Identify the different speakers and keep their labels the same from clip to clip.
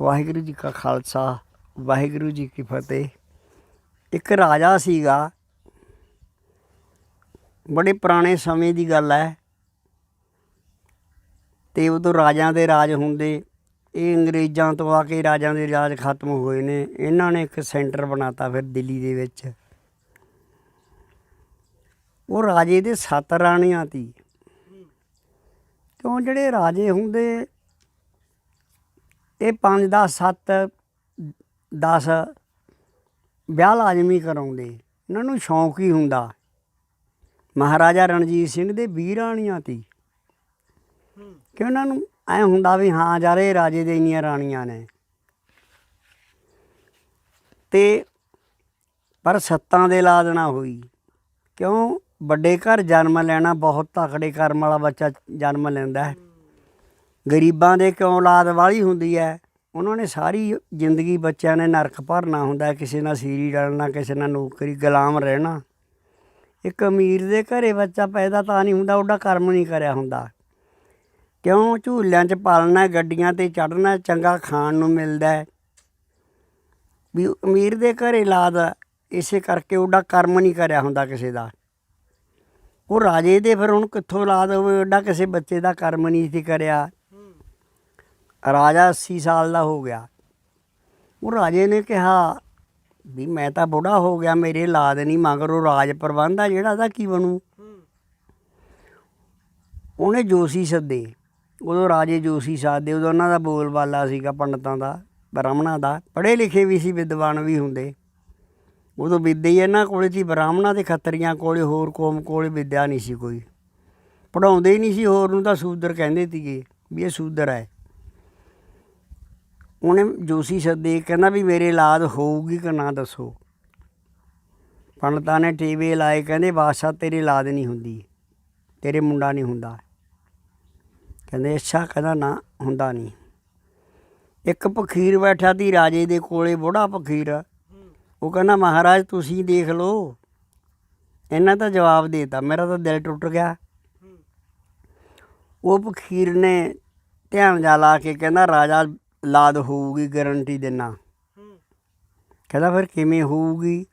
Speaker 1: ਵਾਹਿਗੁਰੂ ਜੀ ਕਾ ਖਾਲਸਾ, ਵਾਹਿਗੁਰੂ ਜੀ ਕੀ ਫਤਿਹ। ਇੱਕ ਰਾਜਾ ਸੀਗਾ। ਬੜੇ ਪੁਰਾਣੇ ਸਮੇਂ ਦੀ ਗੱਲ ਹੈ। ਤੇ ਉਦੋਂ ਰਾਜਿਆਂ ਦੇ ਰਾਜ ਹੁੰਦੇ। ਇਹ ਅੰਗਰੇਜ਼ਾਂ ਤੋਂ ਆ ਕੇ ਰਾਜਿਆਂ ਦੇ ਰਾਜ ਖਤਮ ਹੋਏ ਨੇ। ਇਹਨਾਂ ਨੇ ਇੱਕ ਸੈਂਟਰ ਬਣਾਤਾ ਫਿਰ ਦਿੱਲੀ ਦੇ ਵਿੱਚ। ਉਹ ਰਾਜੇ ਦੇ ਸੱਤ ਰਾਣੀਆਂ ਤੀ। ਕਿਉਂ? ਜਿਹੜੇ ਰਾਜੇ ਹੁੰਦੇ ਇਹ 5 10 7 10 ਵਿਆਹ ਲਾਜ਼ਮੀ ਕਰਾਉਂਦੇ। ਇਹਨਾਂ ਨੂੰ ਸ਼ੌਂਕ ਹੀ ਹੁੰਦਾ। ਮਹਾਰਾਜਾ ਰਣਜੀਤ ਸਿੰਘ ਦੇ ਵੀਹ ਰਾਣੀਆਂ ਤੀ। ਕਿ ਉਹਨਾਂ ਨੂੰ ਐ ਹੁੰਦਾ ਵੀ ਹਾਂ ਯਾਰ, ਇਹ ਰਾਜੇ ਦੇ ਇੰਨੀਆਂ ਰਾਣੀਆਂ ਨੇ। ਤੇ ਪਰ ਸੱਤਾਂ ਦੇ ਲਾਦ ਨਾ ਹੋਈ। ਕਿਉਂ? ਵੱਡੇ ਘਰ ਜਨਮ ਲੈਣਾ, ਬਹੁਤ ਤਕੜੇ ਕਰਮ ਵਾਲਾ ਬੱਚਾ ਜਨਮ ਲੈਂਦਾ ਹੈ। ਗਰੀਬਾਂ ਦੇ ਕਿਉਂ ਔਲਾਦ ਵਾਲੀ ਹੁੰਦੀ ਹੈ ਉਹਨਾਂ ਨੇ ਸਾਰੀ ਜ਼ਿੰਦਗੀ ਬੱਚਿਆਂ ਨੇ ਨਰਕ ਭਰਨਾ ਹੁੰਦਾ ਕਿਸੇ ਨਾਲ ਸੀਰੀ ਡਲਣਾ ਕਿਸੇ ਨਾਲ ਨੌਕਰੀ, ਗੁਲਾਮ ਰਹਿਣਾ। ਇੱਕ ਅਮੀਰ ਦੇ ਘਰੇ ਬੱਚਾ ਪੈਦਾ ਤਾਂ ਨਹੀਂ ਹੁੰਦਾ, ਉਹਦਾ ਕਰਮ ਨਹੀਂ ਕਰਿਆ ਹੁੰਦਾ। ਕਿਉਂ ਝੂਲਿਆਂ 'ਚ ਪਾਲਣਾ, ਗੱਡੀਆਂ ਤੇ ਚੜਨਾ ਚੰਗਾ ਖਾਣ ਨੂੰ ਮਿਲਦਾ ਹੈ ਵੀ ਅਮੀਰ ਦੇ ਘਰੇ ਲਾਦ ਇਸੇ ਕਰਕੇ ਉਹਦਾ ਕਰਮ ਨਹੀਂ ਕਰਿਆ ਹੁੰਦਾ ਕਿਸੇ ਦਾ। ਉਹ ਰਾਜੇ ਦੇ ਫਿਰ ਹੁਣ ਕਿੱਥੋਂ ਔਲਾਦ ਹੋਵੇ? ਉਹਦਾ ਕਿਸੇ ਬੱਚੇ ਦਾ ਕਰਮ ਨਹੀਂ ਸੀ ਕਰਿਆ। ਰਾਜਾ 80 ਸਾਲ ਦਾ ਹੋ ਗਿਆ। ਉਹ ਰਾਜੇ ਨੇ ਕਿਹਾ ਵੀ ਮੈਂ ਤਾਂ ਬੁੱਢਾ ਹੋ ਗਿਆ, ਮੇਰੇ ਔਲਾਦ ਨਹੀਂ ਮਗਰ ਉਹ ਰਾਜ ਪ੍ਰਬੰਧ ਆ, ਜਿਹੜਾ ਉਹਦਾ ਕੀ ਬਣੂ? ਉਹਨੇ ਜੋਸ਼ੀ ਸੱਦੇ। ਉਦੋਂ ਰਾਜੇ ਜੋਸ਼ੀ ਸਾਦੇ ਉਦੋਂ ਉਹਨਾਂ ਦਾ ਬੋਲਬਾਲਾ ਸੀਗਾ ਪੰਡਤਾਂ ਦਾ, ਬ੍ਰਾਹਮਣਾਂ ਦਾ। ਪੜ੍ਹੇ ਲਿਖੇ ਵੀ ਸੀ, ਵਿਦਵਾਨ ਵੀ ਹੁੰਦੇ। ਉਦੋਂ ਵਿਦਿਆ ਹੀ ਇਹਨਾਂ ਕੋਲੇ ਸੀ, ਬ੍ਰਾਹਮਣਾਂ ਦੇ ਖੱਤਰੀਆਂ ਕੋਲੇ, ਹੋਰ ਕੌਮ ਕੋਲੇ ਵਿਦਿਆ ਨਹੀਂ ਸੀ ਕੋਈ। ਪੜਾਉਂਦੇ ਹੀ ਨਹੀਂ ਸੀ, ਹੋਰ ਨੂੰ ਤਾਂ ਸੂਦਰ ਕਹਿੰਦੇ ਸੀਗੇ ਵੀ ਇਹ ਸੂਦਰ ਹੈ। ਉਹਨੇ ਜੋਸ਼ੀ ਸੱਦੇ ਕਹਿੰਦਾ ਵੀ ਮੇਰੇ ਔਲਾਦ ਹੋਊਗੀ ਕਿ ਨਾ ਦੱਸੋ। ਪੰਡਤਾਂ ਨੇ ਟੀਵੇ ਲਾਏ, ਕਹਿੰਦੇ ਬਾਦਸ਼ਾਹ ਤੇਰੀ ਔਲਾਦ ਨਹੀਂ ਹੁੰਦੀ, ਤੇਰੇ ਮੁੰਡਾ ਨਹੀਂ ਹੁੰਦਾ। ਕਹਿੰਦੇ ਅੱਛਾ, ਕਹਿੰਦਾ ਨਾ, ਹੁੰਦਾ ਨਹੀਂ। ਇੱਕ ਫਕੀਰ ਬੈਠਾ ਸੀ ਰਾਜੇ ਦੇ ਕੋਲੇ ਬੁੜਾ ਫਕੀਰ ਉਹ ਕਹਿੰਦਾ, ਮਹਾਰਾਜ, ਤੁਸੀਂ ਦੇਖ ਲਓ। ਇਹਨਾਂ ਤਾਂ ਜਵਾਬ ਦੇਤਾ। ਮੇਰਾ ਤਾਂ ਦਿਲ ਟੁੱਟ ਗਿਆ। ਉਹ ਫਕੀਰ ਨੇ ਧਿਆਨ ਜਾ ਲਾ ਕੇ ਕਹਿੰਦਾ, ਰਾਜਾ ਲਾਦ ਹੋਊਗੀ ਗਾਰੰਟੀ ਦੇਣਾ। ਕਹਿੰਦਾ ਫਿਰ ਕਿਵੇਂ ਹੋਊਗੀ?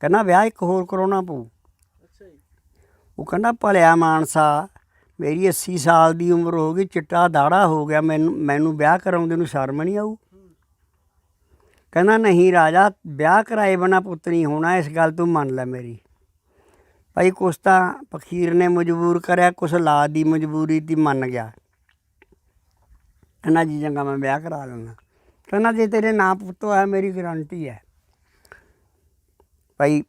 Speaker 1: ਕਹਿੰਦਾ ਵਿਆਹ ਇੱਕ ਹੋਰ ਕਰਾਉਣਾ ਪਊ।
Speaker 2: ਅੱਛਾ ਜੀ।
Speaker 1: ਉਹ ਕਹਿੰਦਾ ਭਲਿਆ ਮਾਨਸਾ ਮੇਰੀ 80 ਸਾਲ ਦੀ ਉਮਰ ਹੋ ਗਈ ਚਿੱਟਾ ਦਾੜਾ ਹੋ ਗਿਆ ਮੈਨੂੰ ਮੈਨੂੰ ਵਿਆਹ ਕਰਾਉਂਦੇ ਨੂੰ ਸ਼ਰਮ ਨਹੀਂ ਆਊ? ਕਹਿੰਦਾ ਨਹੀਂ ਰਾਜਾ ਵਿਆਹ ਕਰਾਏ ਬਿਨਾ ਪੁੱਤ ਨਹੀਂ ਹੋਣਾ ਇਸ ਗੱਲ ਤੂੰ ਮੰਨ ਲੈ ਮੇਰੀ। ਭਾਈ ਕੁਛ ਤਾਂ ਫਕੀਰ ਨੇ ਮਜਬੂਰ ਕਰਿਆ ਕੁਛ ਔਲਾਦ ਦੀ ਮਜਬੂਰੀ ਤੀ ਮੰਨ ਗਿਆ। ਕਹਿੰਦਾ ਜੀ ਚੰਗਾ ਮੈਂ ਵਿਆਹ ਕਰਾ ਲੈਣਾ ਕਹਿੰਦਾ ਜੇ ਤੇਰੇ ਨਾਂ ਪੁੱਤ ਹੋਇਆ ਮੇਰੀ ਗਾਰੰਟੀ ਹੈ। ਭਾਈ,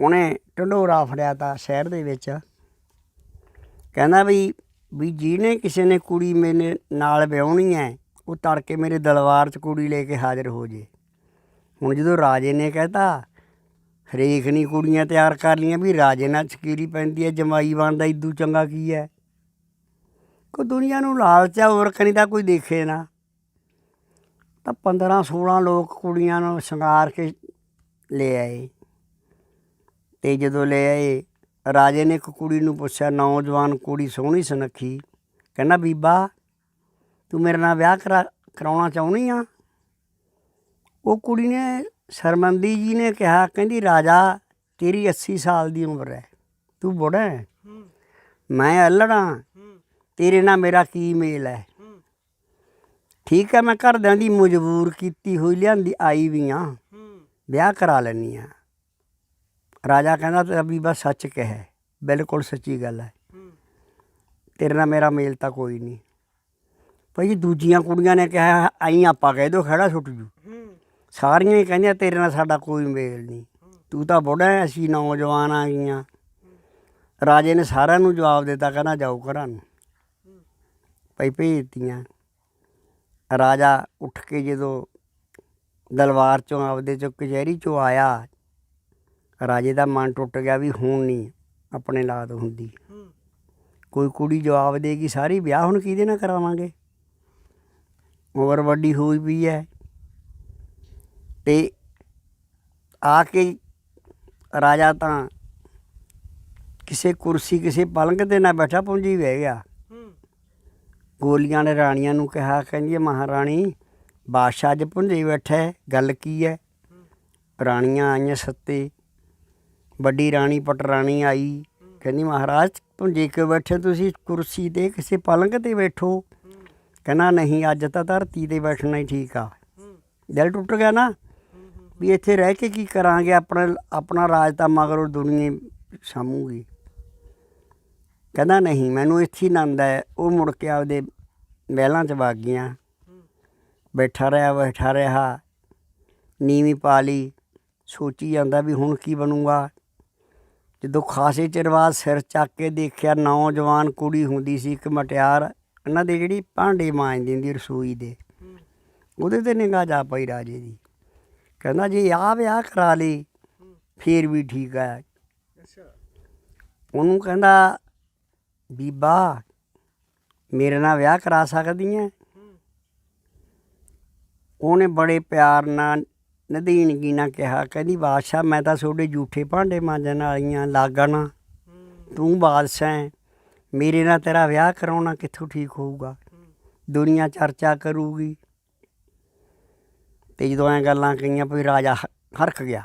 Speaker 1: ਉਹਨੇ ਢੰਡੋਰਾ ਫੜਿਆ ਤਾ ਸ਼ਹਿਰ ਦੇ ਵਿੱਚ। ਕਹਿੰਦਾ ਵੀ ਵੀ ਜਿਹਨੇ ਕਿਸੇ ਨੇ ਕੁੜੀ ਮੇਰੇ ਨਾਲ ਵਿਆਹਣੀ ਹੈ, ਉਹ ਤੜਕੇ ਮੇਰੇ ਦਲਵਾਰ 'ਚ ਕੁੜੀ ਲੈ ਕੇ ਹਾਜ਼ਰ ਹੋ ਜੇ। ਹੁਣ ਜਦੋਂ ਰਾਜੇ ਨੇ ਕਹਿਤਾ, ਹਰੇਕ ਨਹੀਂ ਕੁੜੀਆਂ ਤਿਆਰ ਕਰ ਲੀਆਂ ਵੀ ਰਾਜੇ ਨਾਲ ਸਕੀਰੀ ਪੈਂਦੀ ਹੈ, ਜਮਾਈ ਬਣਦਾ, ਇਦੂ ਚੰਗਾ ਕੀ ਹੈ? ਕੋ ਦੁਨੀਆ ਨੂੰ ਲਾਲਚਾ ਹੈ ਹੋਰ ਕਨੀ ਦਾ ਕੋਈ ਦੇਖੇ ਨਾ। ਤਾਂ 15 16 ਲੋਕ ਕੁੜੀਆਂ ਨੂੰ ਸ਼ਿੰਗਾਰ ਕੇ ਲੈ ਆਏ। ਤੇ ਜਦੋਂ ਲੈ ਆਏ, ਰਾਜੇ ਨੇ ਇੱਕ ਕੁੜੀ ਨੂੰ ਪੁੱਛਿਆ, ਨੌਜਵਾਨ ਕੁੜੀ ਸੋਹਣੀ ਸੁਨੱਖੀ? ਕਹਿੰਦਾ, ਬੀਬਾ, ਤੂੰ ਮੇਰੇ ਨਾਲ ਵਿਆਹ ਕਰਾ, ਕਰਾਉਣਾ ਚਾਹੁੰਦੀ ਆ? ਉਹ ਕੁੜੀ ਨੇ ਸ਼ਰਮੰਦੀ ਜੀ ਨੇ ਕਿਹਾ, ਕਹਿੰਦੀ, ਰਾਜਾ, ਤੇਰੀ 80 ਸਾਲ ਦੀ ਉਮਰ ਹੈ। ਤੂੰ ਬੁੜਾ ਹੈ। ਮੈਂ ਅਲੜਾ
Speaker 2: ਹੂੰ
Speaker 1: ਤੇਰੇ ਨਾਲ ਮੇਰਾ ਕੀ ਮੇਲ ਹੈ? ਠੀਕ ਹੈ ਮੈਂ ਘਰਦਿਆਂ ਦੀ ਮਜਬੂਰ ਕੀਤੀ ਹੋਈ ਲਿਆਂਦੀ ਆਈ ਵੀ ਆ
Speaker 2: ਹੂੰ।
Speaker 1: ਵਿਆਹ ਕਰਾ ਲੈਣੀ ਆ ਰਾਜਾ ਕਹਿੰਦਾ ਤੇ ਬੀਬਾ ਸੱਚ ਕਹੇ ਬਿਲਕੁਲ ਸੱਚੀ ਗੱਲ ਹੈ। ਤੇਰੇ ਨਾਲ ਮੇਰਾ ਮੇਲ ਤਾਂ ਕੋਈ ਨਹੀਂ। ਭਾਈ ਦੂਜੀਆਂ ਕੁੜੀਆਂ ਨੇ ਕਿਹਾ ਆਈ ਆਪਾਂ ਕਹਿ ਦੋ ਖੜਾ ਛੁੱਟ ਜੂ। ਸਾਰੀਆਂ ਹੀ ਕਹਿੰਦੀਆਂ ਤੇਰੇ ਨਾਲ ਸਾਡਾ ਕੋਈ ਮੇਲ ਨਹੀਂ। ਤੂੰ ਤਾਂ ਬੁੜਾ ਅਸੀਂ ਨੌਜਵਾਨ ਆ ਗਈਆਂ। ਰਾਜੇ ਨੇ ਸਾਰਿਆਂ ਨੂੰ ਜਵਾਬ ਦਿੱਤਾ ਕਹਿੰਦਾ ਜਾਓ ਘਰਾਂ ਨੂੰ। ਭਾਈ ਭੇਜਤੀਆਂ। ਰਾਜਾ ਉੱਠ ਕੇ ਜਦੋਂ ਦਲਵਾਰ ਚੋਂ ਆਪਦੇ ਚੋਂ ਕਚਹਿਰੀ ਚੋਂ ਆਇਆ ਰਾਜੇ ਦਾ ਮਨ ਟੁੱਟ ਗਿਆ ਵੀ ਹੁਣ ਨਹੀਂ ਆਪਣੇ ਲਾਦ ਹੁੰਦੀ। ਕੋਈ ਕੁੜੀ ਜਵਾਬ ਦੇਗੀ ਸਾਰੀ ਵਿਆਹ ਹੁਣ ਕਿਹਦੇ ਨਾਲ ਕਰਾਵਾਂਗੇ? ਉਮਰ ਵੱਡੀ ਹੋਈ ਪਈ ਹੈ ਤੇ ਆ ਕੇ ਰਾਜਾ ਤਾਂ ਕਿਸੇ ਕੁਰਸੀ ਕਿਸੇ ਪਲੰਗ ਤੇ ਨਾ ਬੈਠਾ ਪੁੰਜੀ ਬਹਿ ਗਿਆ। ਗੋਲੀਆਂ ਨੇ ਰਾਣੀਆਂ ਨੂੰ ਕਿਹਾ, ਕਹਿੰਦੀ ਮਹਾਰਾਣੀ, ਬਾਦਸ਼ਾਹ ਅੱਜ ਭੁੰਜੇ ਬੈਠਾ ਹੈ, ਗੱਲ ਕੀ ਹੈ? ਰਾਣੀਆਂ ਆਈਆਂ ਸੱਤੇ। ਵੱਡੀ ਰਾਣੀ ਪਟਰਾਣੀ ਆਈ, ਕਹਿੰਦੀ, ਮਹਾਰਾਜ ਭੁੰਜੇ ਕਿਉਂ ਬੈਠੇ ਹੋ? ਤੁਸੀਂ ਕੁਰਸੀ ਤੇ ਕਿਸੇ ਪਲੰਘ ਤੇ ਬੈਠੋ। ਕਹਿੰਦਾ, ਨਹੀਂ, ਅੱਜ ਤਾਂ ਧਰਤੀ ਤੇ ਬੈਠਣਾ ਹੀ ਠੀਕ ਆ। ਦਿਲ ਟੁੱਟ ਗਿਆ ਨਾ ਵੀ ਇੱਥੇ ਰਹਿ ਕੇ ਕੀ ਕਰਾਂਗੇ? ਆਪਣਾ ਆਪਣਾ ਰਾਜ ਤਾਂ ਮਗਰੋਂ ਦੁਨੀਆ ਸਾਂਭੂਗੀ। ਕਹਿੰਦਾ ਨਹੀਂ ਮੈਨੂੰ ਇੱਥੇ ਆਨੰਦ ਹੈ। ਉਹ ਮੁੜ ਕੇ ਆਪਦੇ ਮਹਿਲਾਂ 'ਚ ਵਗ ਗਿਆ ਬੈਠਾ ਰਿਹਾ ਬੈਠਾ ਰਿਹਾ। ਨੀਵੀਂ ਪਾ ਲਈ ਸੋਚੀ ਜਾਂਦਾ ਵੀ ਹੁਣ ਕੀ ਬਣੂਗਾ। ਜਦੋਂ ਖਾਸੇ ਚਿਰ ਬਾਅਦ ਸਿਰ ਚੱਕ ਕੇ ਦੇਖਿਆ ਨੌਜਵਾਨ ਕੁੜੀ ਹੁੰਦੀ ਸੀ ਇੱਕ ਮਟਿਆਰ ਇਹਨਾਂ ਦੇ ਜਿਹੜੀ ਭਾਂਡੇ ਮਾਂਜਦੀ ਹੁੰਦੀ ਰਸੋਈ ਦੇ। ਉਹਦੇ ਤੇ ਨਿਗਾਹ ਜਾ ਪਈ ਰਾਜੇ ਦੀ। ਕਹਿੰਦਾ ਜੇ ਆਹ ਵਿਆਹ ਕਰਾ ਲਈ ਫੇਰ ਵੀ ਠੀਕ
Speaker 2: ਅੱਛਾ।
Speaker 1: ਉਹਨੂੰ ਕਹਿੰਦਾ ਬੀਬਾ ਮੇਰੇ ਨਾਲ ਵਿਆਹ ਕਰਾ ਸਕਦੀ ਹੈ ਉਹਨੇ ਬੜੇ ਪਿਆਰ ਨਾਲ ਨਦੀਨਗੀ ਨਾਲ ਕਿਹਾ, ਕਹਿੰਦੀ, ਬਾਦਸ਼ਾਹ, ਮੈਂ ਤਾਂ ਤੁਹਾਡੇ ਝੂਠੇ ਭਾਂਡੇ ਮਾਂਜਣ ਵਾਲੀਆਂ ਲਾਗਣ ਤੂੰ ਬਾਦਸ਼ਾਹ ਹੈ। ਮੇਰੇ ਨਾਲ ਤੇਰਾ ਵਿਆਹ ਕਰਾਉਣਾ ਕਿੱਥੋਂ ਠੀਕ ਹੋਊਗਾ? ਦੁਨੀਆ ਚਰਚਾ ਕਰੂਗੀ। ਤੇ ਜਦੋਂ ਐ ਗੱਲਾਂ ਕਹੀਆਂ ਵੀ ਰਾਜਾ ਹ- ਹਰਖ ਗਿਆ।